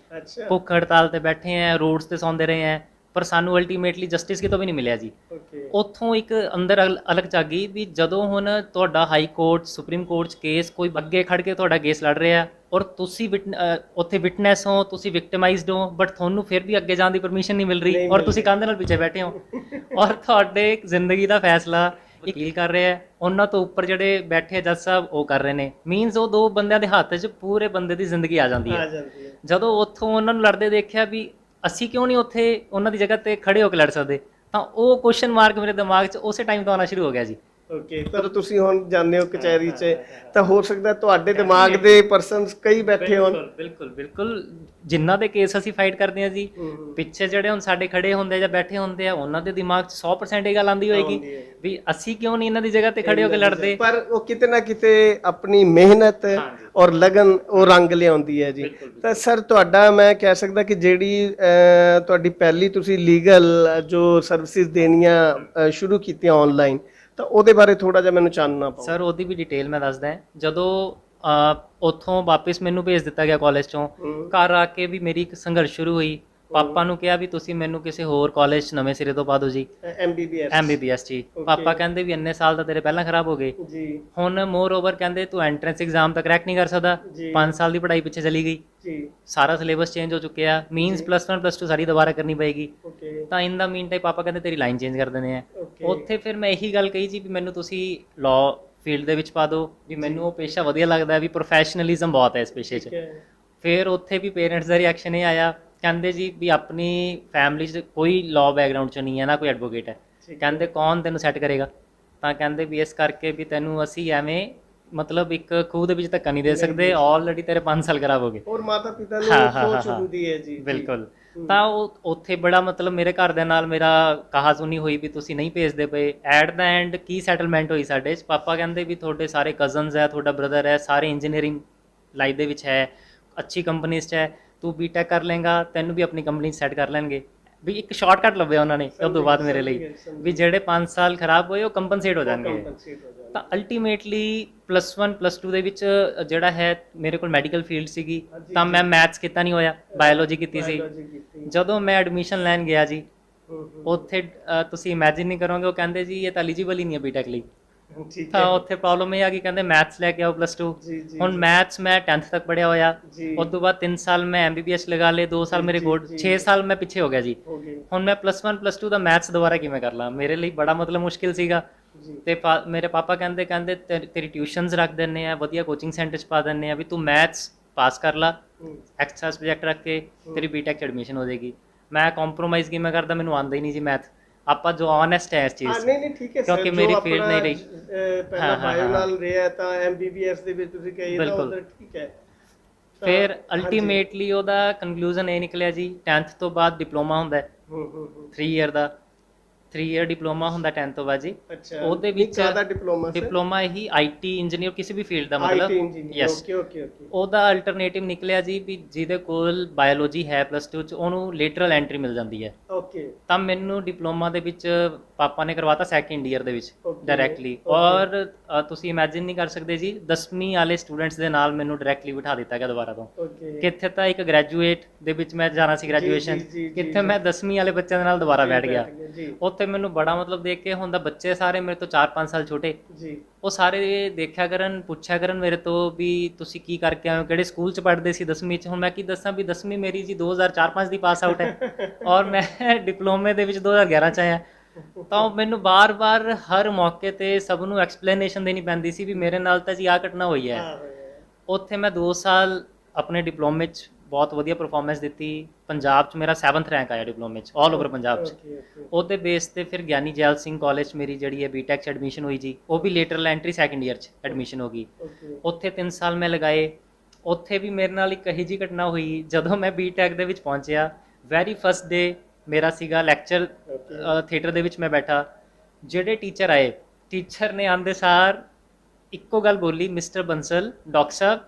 ਭੁੱਖ ਹੜਤਾਲ ਤੇ ਬੈਠੇ ਆ ਰੋਡਸ ਤੇ ਸੌਂਦੇ ਰਹੇ ਆ। ਪਰ ਸਾਨੂੰ ਅਲਟੀਮੇਟਲੀ ਜਸਟਿਸ ਕਿਤੋਂ ਵੀ ਨਹੀਂ ਮਿਲਿਆ ਜੀ। ਓਕੇ ਉੱਥੋਂ ਇੱਕ ਅੰਦਰ ਅਲ- ਅਲੱਗ ਜਾਗੀ ਵੀ ਜਦੋਂ ਹੁਣ ਤੁਹਾਡਾ ਹਾਈ ਕੋਰਟ ਸੁਪਰੀਮ ਕੋਰਟ 'ਚ ਕੇਸ ਕੋਈ ਅੱਗੇ ਖੜ ਕੇ ਤੁਹਾਡਾ ਕੇਸ ਲੜ ਰਿਹਾ ਔਰ ਤੁਸੀਂ ਵਿਟ- ਉੱਥੇ ਵਿਟਨੈਸ ਹੋ ਤੁਸੀਂ ਵਿਕਟਿਮਾਈਜ਼ਡ ਹੋ ਬਟ ਤੁਹਾਨੂੰ ਫਿਰ ਵੀ ਅੱਗੇ ਜਾਣ ਦੀ ਪਰਮਿਸ਼ਨ ਨਹੀਂ ਮਿਲ ਰਹੀ ਨਹੀਂ ਔਰ ਮਿਲ ਤੁਸੀਂ ਕੰਧ ਨਾਲ ਪਿੱਛੇ ਬੈਠੇ ਹੋ। ਔਰ ਤੁਹਾਡੇ ਜ਼ਿੰਦਗੀ ਦਾ ਫੈਸਲਾ ਵਕੀਲ। ਕਰ ਰਿਹਾ ਹੈ। ਉਹਨਾਂ ਤੋਂ ਉੱਪਰ ਜਿਹੜੇ ਬੈਠੇ ਜੱਜ ਸਾਹਿਬ ਉਹ ਕਰ ਰਹੇ ਨੇ। ਮੀਨਸ ਉਹ ਦੋ ਬੰਦਿਆਂ ਦੇ ਹੱਥ 'ਚ ਪੂਰੇ ਬੰਦੇ ਦੀ ਜ਼ਿੰਦਗੀ ਆ ਜਾਂਦੀ ਆ ਹੈ ਜਾਂਦੀ ਹੈ। ਜਦੋਂ ਉੱਥੋਂ ਉਹਨਾਂ ਨੂੰ ਲੜਦੇ ਦੇਖਿਆ ਵੀ ਅਸੀਂ ਕਿਉਂ ਨਹੀਂ ਉੱਥੇ ਉਹਨਾਂ ਦੀ ਜਗ੍ਹਾ ਤੇ ਖੜੇ ਹੋ ਕੇ ਲੜ ਸਕਦੇ? ਤਾਂ ਉਹ ਕੁਐਸਚਨ ਮਾਰਕ ਮੇਰੇ ਦਿਮਾਗ 'ਚ ਉਸੇ ਟਾਈਮ ਤੋਂ ਆਉਣਾ ਸ਼ੁਰੂ ਹੋ ਗਿਆ ਜੀ। ਓਕੇ ਪਰ ਤੁਸੀਂ ਹੁਣ ਜਾਂਦੇ ਹੋ ਕਚਹਿਰੀ 'ਚ ਤਾਂ ਹੋ ਸਕਦਾ ਤੁਹਾਡੇ ਦਿਮਾਗ ਦੇ ਪਰਸਨਸ ਕਈ ਬੈਠੇ ਹੋਣ। ਬਿਲਕੁਲ ਬਿਲਕੁਲ ਜਿਨ੍ਹਾਂ ਦੇ ਕੇਸ ਅਸੀਂ ਫਾਈਟ ਕਰਦੇ ਹਾਂ ਜੀ। ਪਿੱਛੇ ਜਿਹੜੇ ਹੁਣ ਸਾਡੇ ਖੜੇ ਹੁੰਦੇ ਜਾਂ ਬੈਠੇ ਹੁੰਦੇ ਆ ਉਹਨਾਂ ਦੇ ਦਿਮਾਗ 'ਚ 100% ਇਹ ਗੱਲ ਆਂਦੀ ਹੋਏਗੀ। ਵੀ ਅਸੀਂ ਕਿਉਂ ਨਹੀਂ ਇਹਨਾਂ ਦੀ ਜਗ੍ਹਾ ਤੇ ਖੜੇ ਹੋ ਕੇ ਲੜਦੇ? ਪਰ ਉਹ ਕਿਤੇ ਨਾ ਕਿਤੇ ਆਪਣੀ ਮਿਹਨਤ ਔਰ ਲਗਨ ਉਹ ਰੰਗ ਲਿਆਉਂਦੀ ਹੈ ਜੀ। ਤਾਂ ਸਰ ਤੁਹਾਡਾ ਮੈਂ ਕਹਿ ਸਕਦਾ ਕਿ ਜਿਹੜੀ ਤੁਹਾਡੀ ਪਹਿਲੀ ਤੁਸੀਂ ਲੀਗਲ ਜੋ ਸਰਵਿਸਿਜ਼ ਦੇਣੀਆਂ ਸ਼ੁਰੂ ਕੀਤੀਆਂ ਆਨਲਾਈਨ ਤਾਂ ਉਹਦੇ ਬਾਰੇ ਥੋੜਾ ਜਿਹਾ ਮੈਨੂੰ ਚਾਨਣਾ ਪਾਓ ਸਰ ਉਹਦੀ ਵੀ ਡਿਟੇਲ ਮੈਂ ਦੱਸਦਾ। ਜਦੋਂ ਉੱਥੋਂ ਵਾਪਸ ਮੈਨੂੰ ਭੇਜ ਦਿੱਤਾ ਗਿਆ ਕਾਲਜ ਚੋਂ। ਘਰ ਆ ਕੇ ਵੀ ਮੇਰੀ ਇੱਕ ਸੰਘਰਸ਼ ਸ਼ੁਰੂ ਹੋਈ। ਪਾਪਾ ਨੂੰ ਕਿਹਾ ਵੀ ਤੁਸੀਂ ਮੈਨੂੰ ਕਿਸੇ ਹੋਰ ਕਾਲਜ ਨਵੇਂ ਸਿਰੇ ਤੋਂ ਪਾ ਦਿਓ ਜੀ। ਐਮਬੀਬੀਐਸ ਐਮਬੀਬੀਐਸ ਜੀ. ਪਾਪਾ ਕਹਿੰਦੇ ਵੀ ਇੰਨੇ ਸਾਲ ਤਾਂ ਤੇਰੇ ਪਹਿਲਾਂ ਖਰਾਬ ਹੋ ਗਏ। ਜੀ। ਹੁਣ ਮੋਰ ਓਵਰ ਕਹਿੰਦੇ ਤੂੰ ਐਂਟਰੈਂਸ ਐਗਜ਼ਾਮ ਤਾਂ ਕਰੈਕ ਨਹੀਂ ਕਰ ਸਕਦਾ। ਜੀ। 5 ਸਾਲ ਦੀ ਪੜ੍ਹਾਈ ਪਿੱਛੇ ਚਲੀ ਗਈ। ਜੀ। ਸਾਰਾ ਸਿਲੇਬਸ ਚੇਂਜ ਹੋ ਚੁੱਕਿਆ। ਮੀਨਸ। ਪਲੱਸ 1 ਪਲੱਸ 2 ਸਾਰੀ ਦੁਬਾਰਾ ਕਰਨੀ ਪਏਗੀ। ਓਕੇ ਤਾਂ ਇਨ ਦਾ ਮੀਨ ਟਾਈਮ ਪਾਪਾ ਕਹਿੰਦੇ ਤੇਰੀ ਲਾਈਨ ਚੇਂਜ ਕਰ ਦਿੰਦੇ ਆ। ਉੱਥੇ ਫਿਰ ਮੈਂ ਇਹੀ ਗੱਲ ਕਹੀ ਜੀ ਵੀ ਮੈਨੂੰ ਤੁਸੀਂ ਲਾਅ ਫੀਲਡ ਦੇ ਵਿੱਚ ਪਾ ਦਿਓ ਵੀ ਮੈਨੂੰ ਉਹ ਪੇਸ਼ਾ ਵਧੀਆ ਲੱਗਦਾ ਵੀ ਪ੍ਰੋਫੈਸ਼ਨਲਿਜ਼ਮ ਬਹੁਤ ਹੈ ਇਸ ਪੇਸ਼ੇ 'ਚ ਫਿਰ ਉੱਥੇ ਵੀ ਪੇਰੈਂਟਸ ਦਾ ਰਿਐਕਸ਼ਨ ਇਹ ਆਇਆ ਕਹਿੰਦੇ ਜੀ ਵੀ ਆਪਣੀ ਫੈਮਿਲੀ 'ਚ ਕੋਈ ਲਾਅ ਬੈਕਗ੍ਰਾਉਂਡ 'ਚ ਨਹੀਂ ਹੈ ਨਾ ਕੋਈ ਐਡਵੋਕੇਟ ਹੈ। ਕਹਿੰਦੇ ਕੌਣ ਤੈਨੂੰ ਸੈੱਟ ਕਰੇਗਾ ਤਾਂ ਕਹਿੰਦੇ ਵੀ ਇਸ ਕਰਕੇ ਵੀ ਤੈਨੂੰ ਅਸੀਂ ਐਵੇਂ ਮਤਲਬ ਇੱਕ ਖੂਹ ਦੇ ਵਿੱਚ ਧੱਕਾ ਨਹੀਂ ਦੇ ਸਕਦੇ ਆਲਰੇਡੀ ਤੇਰੇ 5 ਸਾਲ ਖਰਾਬ ਹੋ ਗਏ ਔਰ ਮਾਤਾ ਪਿਤਾ ਨੂੰ ਸੋਚ। ਹੁੰਦੀ ਹੈ ਜੀ। ਬਿਲਕੁਲ। ਤਾਂ ਉਹ ਉੱਥੇ ਬੜਾ ਮਤਲਬ ਮੇਰੇ ਘਰ ਦੇ ਨਾਲ ਮੇਰਾ ਕਹਾ ਸੁਣੀ ਹੋਈ ਵੀ ਤੁਸੀਂ ਨਹੀਂ ਭੇਜਦੇ ਪਏ। ਐਟ ਦਾ ਐਂਡ ਕੀ ਸੈਟਲਮੈਂਟ ਹੋਈ ਸਾਡੇ? 'ਚ ਪਾਪਾ ਕਹਿੰਦੇ ਵੀ ਤੁਹਾਡੇ ਸਾਰੇ ਕਜ਼ਨਸ ਹੈ ਤੁਹਾਡਾ ਬ੍ਰਦਰ ਹੈ ਸਾਰੇ ਇੰਜੀਨੀਅਰਿੰਗ ਲਾਈਫ ਦੇ ਵਿੱਚ ਹੈ ਅੱਛੀ ਕੰਪਨੀਆਂ 'ਚ ਹੈ ਤੂੰ ਬੀਟੈਕ ਕਰ ਲੇਗਾ ਤੈਨੂੰ ਵੀ ਆਪਣੀ ਕੰਪਨੀ ਸੈੱਟ ਕਰ ਲੈਣਗੇ। ਵੀ ਇੱਕ ਸ਼ਾਰਟਕਟ ਲੱਭਿਆ ਉਹਨਾਂ ਨੇ ਉਸ ਤੋਂ ਬਾਅਦ ਮੇਰੇ ਲਈ। ਵੀ ਜਿਹੜੇ 5 ਸਾਲ ਖਰਾਬ ਹੋਏ ਉਹ ਕੰਪਨਸੇਟ ਹੋ ਜਾਣਗੇ। ਤਾਂ ਅਲਟੀਮੇਟਲੀ ਪਲੱਸ 1 ਪਲੱਸ 2 ਦੇ ਵਿੱਚ ਜਿਹੜਾ ਹੈ ਮੇਰੇ ਕੋਲ ਮੈਡੀਕਲ ਫੀਲਡ ਸੀਗੀ। ਤਾਂ ਮੈਂ ਮੈਥਸ ਕੀਤਾ ਨਹੀਂ ਹੋਇਆ ਬਾਇਓਲੋਜੀ ਕੀਤੀ ਸੀ। ਜਦੋਂ ਮੈਂ ਐਡਮਿਸ਼ਨ ਲੈਣ ਗਿਆ ਜੀ ਉੱਥੇ ਤੁਸੀਂ ਇਮੇਜਿਨ ਨਹੀਂ ਕਰੋਗੇ ਉਹ ਕਹਿੰਦੇ ਜੀ ਇਹ ਤਾਂ ਐਲੀਜੀਬਲ ਹੀ ਨਹੀਂ ਹੈ ਬੀਟੈਕ ਲਈ। ਤਾਂ ਉੱਥੇ ਪ੍ਰੋਬਲਮ ਇਹ ਆ ਕਿ ਕਹਿੰਦੇ ਮੈਥਸ ਲੈ ਕੇ ਆਓ ਪਲੱਸ 2 ਜੀ ਜੀ ਹੁਣ ਮੈਥਸ ਮੈਂ 10th ਤੱਕ ਪੜਿਆ ਹੋਇਆ। ਉਸ ਤੋਂ ਬਾਅਦ 3 ਸਾਲ ਮੈਂ ਐਮਬੀਬੀਐਸ ਲਗਾ ਲਏ 2 ਸਾਲ ਮੇਰੇ ਜੀ। 6 ਸਾਲ ਮੈਂ ਪਿੱਛੇ ਹੋ ਗਿਆ ਜੀ। ਹੁਣ ਮੈਂ ਪਲੱਸ 1 ਪਲੱਸ 2 ਦਾ ਮੈਥਸ ਦੁਬਾਰਾ ਕਿਵੇਂ ਕਰ ਲਾਂ? ਮੇਰੇ ਲਈ ਬੜਾ ਮਤਲਬ ਮੁਸ਼ਕਿਲ ਸੀਗਾ। ਤੇ ਮੇਰੇ ਪਾਪਾ ਕਹਿੰਦੇ ਕਹਿੰਦੇ ਤੇਰੀ- ਟਿਊਸ਼ਨਸ ਰੱਖ ਦਿੰਨੇ ਆ ਵਧੀਆ ਕੋਚਿੰਗ ਸੈਂਟਰ ਚ ਪਾ ਦਿੰਨੇ ਆ ਵੀ ਤੂੰ ਮੈਥਸ ਪਾਸ ਕਰ ਲਾ ਐਕਸਟਰਾ ਸਬਜੈਕਟ ਰੱਖ ਕੇ ਤੇਰੀ ਬੀਟੈਕ ਚ ਐਡਮਿਸ਼ਨ ਹੋ ਜਾਏਗੀ ਮੈਂ ਕੰਪਰੋਮਾਈਜ਼ ਕਿਵੇਂ ਕਰਦਾ ਮੈਨੂੰ ਆਉਂਦਾ ਹੀ ਨਹੀਂ ਜੀ ਮੈਥ ਆਪਾਂ ਜੋ ਓਨੈਸਟ ਹੈ ਇਸ ਚੀਜ਼। ਨਹੀਂ ਨਹੀਂ ਠੀਕ ਹੈ ਕਿਉਂਕਿ ਮੇਰੀ ਆਪਣਾ, ਨਹੀਂ ਰਹੀ। ਪਹਿਲਾਂ ਬਾਇਓ। ਨਾਲ ਰਿਹਾ ਤਾਂ ਐਮਬੀਬੀਐਸ ਦੇ ਵਿੱਚ ਤੁਸੀਂ ਕਹੀ ਤਾਂ। ਉਧਰ ਠੀਕ ਹੈ ਫਿਰ। ਅਲਟੀਮੇਟਲੀ ਉਹਦਾ ਕਨਕਲੂਜਨ ਇਹ ਨਿਕਲਿਆ ਜੀ 10th ਤੋਂ ਬਾਅਦ ਡਿਪਲੋਮਾ ਹੁੰਦਾ ਹੈ ਹਮ, ਹਮ, ਹਮ, 3 ਇਅਰ ਦਾ 3 ਇਅਰ ਡਿਪਲੋਮਾ ਹੁੰਦਾ 10th ਤੋਂ ਬਾਅਦ ਜੀ। ਅੱਛਾ। ਉਹਦੇ ਵਿੱਚ ਕਾਹਦਾ ਡਿਪਲੋਮਾ ਡਿਪਲੋਮਾ ਹੀ ਆਈਟੀ ਇੰਜੀਨੀਅਰ ਕਿਸੇ ਵੀ ਫੀਲਡ ਦਾ ਮਤਲਬ। IT engineer yes okay okay okay ਉਹਦਾ ਅਲਟਰਨੇਟਿਵ ਨਿਕਲਿਆ ਜੀ ਵੀ ਜਿਹਦੇ ਕੋਲ ਬਾਇਓਲੋਜੀ ਹੈ ਪਲੱਸ 2 ਚ ਉਹਨੂੰ ਲੇਟਰਲ ਐਂਟਰੀ ਮਿਲ ਜਾਂਦੀ ਹੈ। ਓਕੇ ਤਾਂ ਮੈਨੂੰ ਡਿਪਲੋਮਾ ਦੇ ਵਿੱਚ ਪਾਪਾ ਨੇ ਕਰਵਾਤਾ ਸੈਕੰਡ ਈਅਰ ਦੇ ਵਿੱਚ ਡਾਇਰੈਕਟਲੀ. ਔਰ ਤੁਸੀਂ ਇਮੇਜਿਨ ਨਹੀਂ ਕਰ ਸਕਦੇ ਜੀ 10ਵੀਂ ਵਾਲੇ ਸਟੂਡੈਂਟਸ ਦੇ ਨਾਲ ਮੈਨੂੰ ਡਾਇਰੈਕਟਲੀ ਬਿਠਾ ਦਿੱਤਾ ਗਿਆ ਦੁਬਾਰਾ ਤੋਂ। ਕਿੱਥੇ ਤਾਂ ਇੱਕ ਗ੍ਰੈਜੂਏਟ ਦੇ ਵਿੱਚ ਮੈਂ ਜਾਣਾ ਸੀ ਗ੍ਰੈਜੂਏਸ਼ਨ ਕਿੱਥੇ। ਮੈਂ 10ਵੀਂ ਵਾਲੇ ਬੱਚਿਆਂ ਦੇ ਨਾਲ ਦੁਬਾਰਾ ਬੈਠ ਗਿਆ। ਉੱਥੇ ਮੈਨੂੰ ਬੜਾ ਮਤਲਬ ਦੇਖ ਕੇ ਹੁੰਦਾ ਬੱਚੇ ਸਾਰੇ ਮੇਰੇ ਤੋਂ 4-5 ਸਾਲ ਛੋਟੇ। ਜੀ। ਉਹ ਸਾਰੇ ਦੇਖਿਆ ਕਰਨ ਪੁੱਛਿਆ ਕਰਨ ਮੇਰੇ ਤੋਂ ਵੀ ਤੁਸੀਂ ਕੀ ਕਰਕੇ ਆਏ ਹੋ ਕਿਹੜੇ ਸਕੂਲ ਚ ਪੜ੍ਹਦੇ ਸੀ 10ਵੀਂ ਚ? ਹੁਣ ਮੈਂ ਕੀ ਦੱਸਾਂ ਵੀ 10ਵੀਂ ਮੇਰੀ ਜੀ 2004-5 ਦੀ ਪਾਸ ਆਊਟ ਹੈ। ਔਰ ਮੈਂ ਡਿਪਲੋਮੇ ਦੇ ਵਿੱਚ 2011 ਚ ਆਇਆ। ਤਾਂ ਮੈਨੂੰ ਬਾਰ-ਬਾਰ ਹਰ ਮੌਕੇ ਤੇ ਸਭ ਨੂੰ ਐਕਸਪਲੇਨੇਸ਼ਨ ਦੇਣੀ ਪੈਂਦੀ ਸੀ ਵੀ ਮੇਰੇ ਨਾਲ ਤਾਂ ਜੀ ਆ ਘਟਨਾ ਹੋਈ ਹੈ। ਉੱਥੇ ਮੈਂ 2 ਸਾਲ ਆਪਣੇ ਡਿਪਲੋਮੇ ਚ ਬਹੁਤ ਵਧੀਆ ਪਰਫਾਰਮੈਂਸ ਦਿੱਤੀ। ਪੰਜਾਬ ਚ ਮੇਰਾ 7th ਰੈਂਕ ਆਇਆ ਡਿਪਲੋਮੇ ਚ ਆਲ ਓਵਰ ਪੰਜਾਬ ਚ। ਉਹਦੇ ਬੇਸ ਤੇ ਫਿਰ ਗਿਆਨੀ ਜੈਲ ਸਿੰਘ ਕਾਲਜ ਮੇਰੀ ਜਿਹੜੀ ਹੈ ਬੀਟੈਕ ਚ ਐਡਮਿਸ਼ਨ ਹੋਈ ਜੀ। ਉਹ ਵੀ ਲੇਟਰਲ ਐਂਟਰੀ ਸੈਕੰਡ ਇਅਰ ਚ ਐਡਮਿਸ਼ਨ ਹੋ ਗਈ। ਉੱਥੇ 3 ਸਾਲ ਮੈਂ ਲਗਾਏ। ਉੱਥੇ ਵੀ ਮੇਰੇ ਨਾਲ ਇੱਕ ਇਹੀ ਜਿਹੀ ਘਟਨਾ ਹੋਈ। ਜਦੋਂ ਮੈਂ ਬੀਟੈਕ ਦੇ ਵਿੱਚ ਪਹੁੰਚਿਆ ਵੈਰੀ ਫਸਟ ਡੇ ਮੇਰਾ ਸੀਗਾ ਲੈਕਚਰ ਥੀਏਟਰ ਦੇ ਵਿੱਚ ਮੈਂ ਬੈਠਾ। ਜਿਹੜੇ ਟੀਚਰ ਆਏ ਟੀਚਰ ਨੇ ਆਂਦੇ ਸਾਰ ਇੱਕੋ ਗੱਲ ਬੋਲੀ mister Bansal doctor Sahib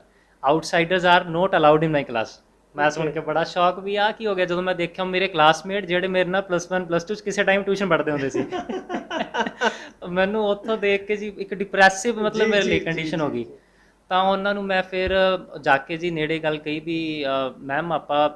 outsiders are not allowed in my class ਮੈਂ ਸੁਣ ਕੇ ਬੜਾ ਸ਼ੌਕ ਵੀ ਆ ਕੀ ਹੋ ਗਿਆ ਜਦੋਂ ਮੈਂ ਦੇਖਿਆ ਮੇਰੇ ਕਲਾਸਮੇਟ ਜਿਹੜੇ ਮੇਰੇ ਨਾਲ ਪਲੱਸ 1 ਪਲੱਸ 2 ਚ ਕਿਸੇ ਟਾਈਮ ਟਿਊਸ਼ਨ ਪੜ੍ਹਦੇ ਹੁੰਦੇ ਸੀ ਮੈਨੂੰ ਉੱਥੋਂ ਦੇਖ ਕੇ ਜੀ ਇੱਕ ਡਿਪਰੈਸਿਵ ਮਤਲਬ ਮੇਰੇ ਲਈ ਕੰਡੀਸ਼ਨ ਹੋ ਗਈ। ਤਾਂ ਉਹਨਾਂ ਨੂੰ ਮੈਂ ਫਿਰ ਜਾ ਕੇ ਜੀ ਨੇੜੇ ਗੱਲ ਕਹੀ ਵੀ ਮੈਮ ਆਪਾਂ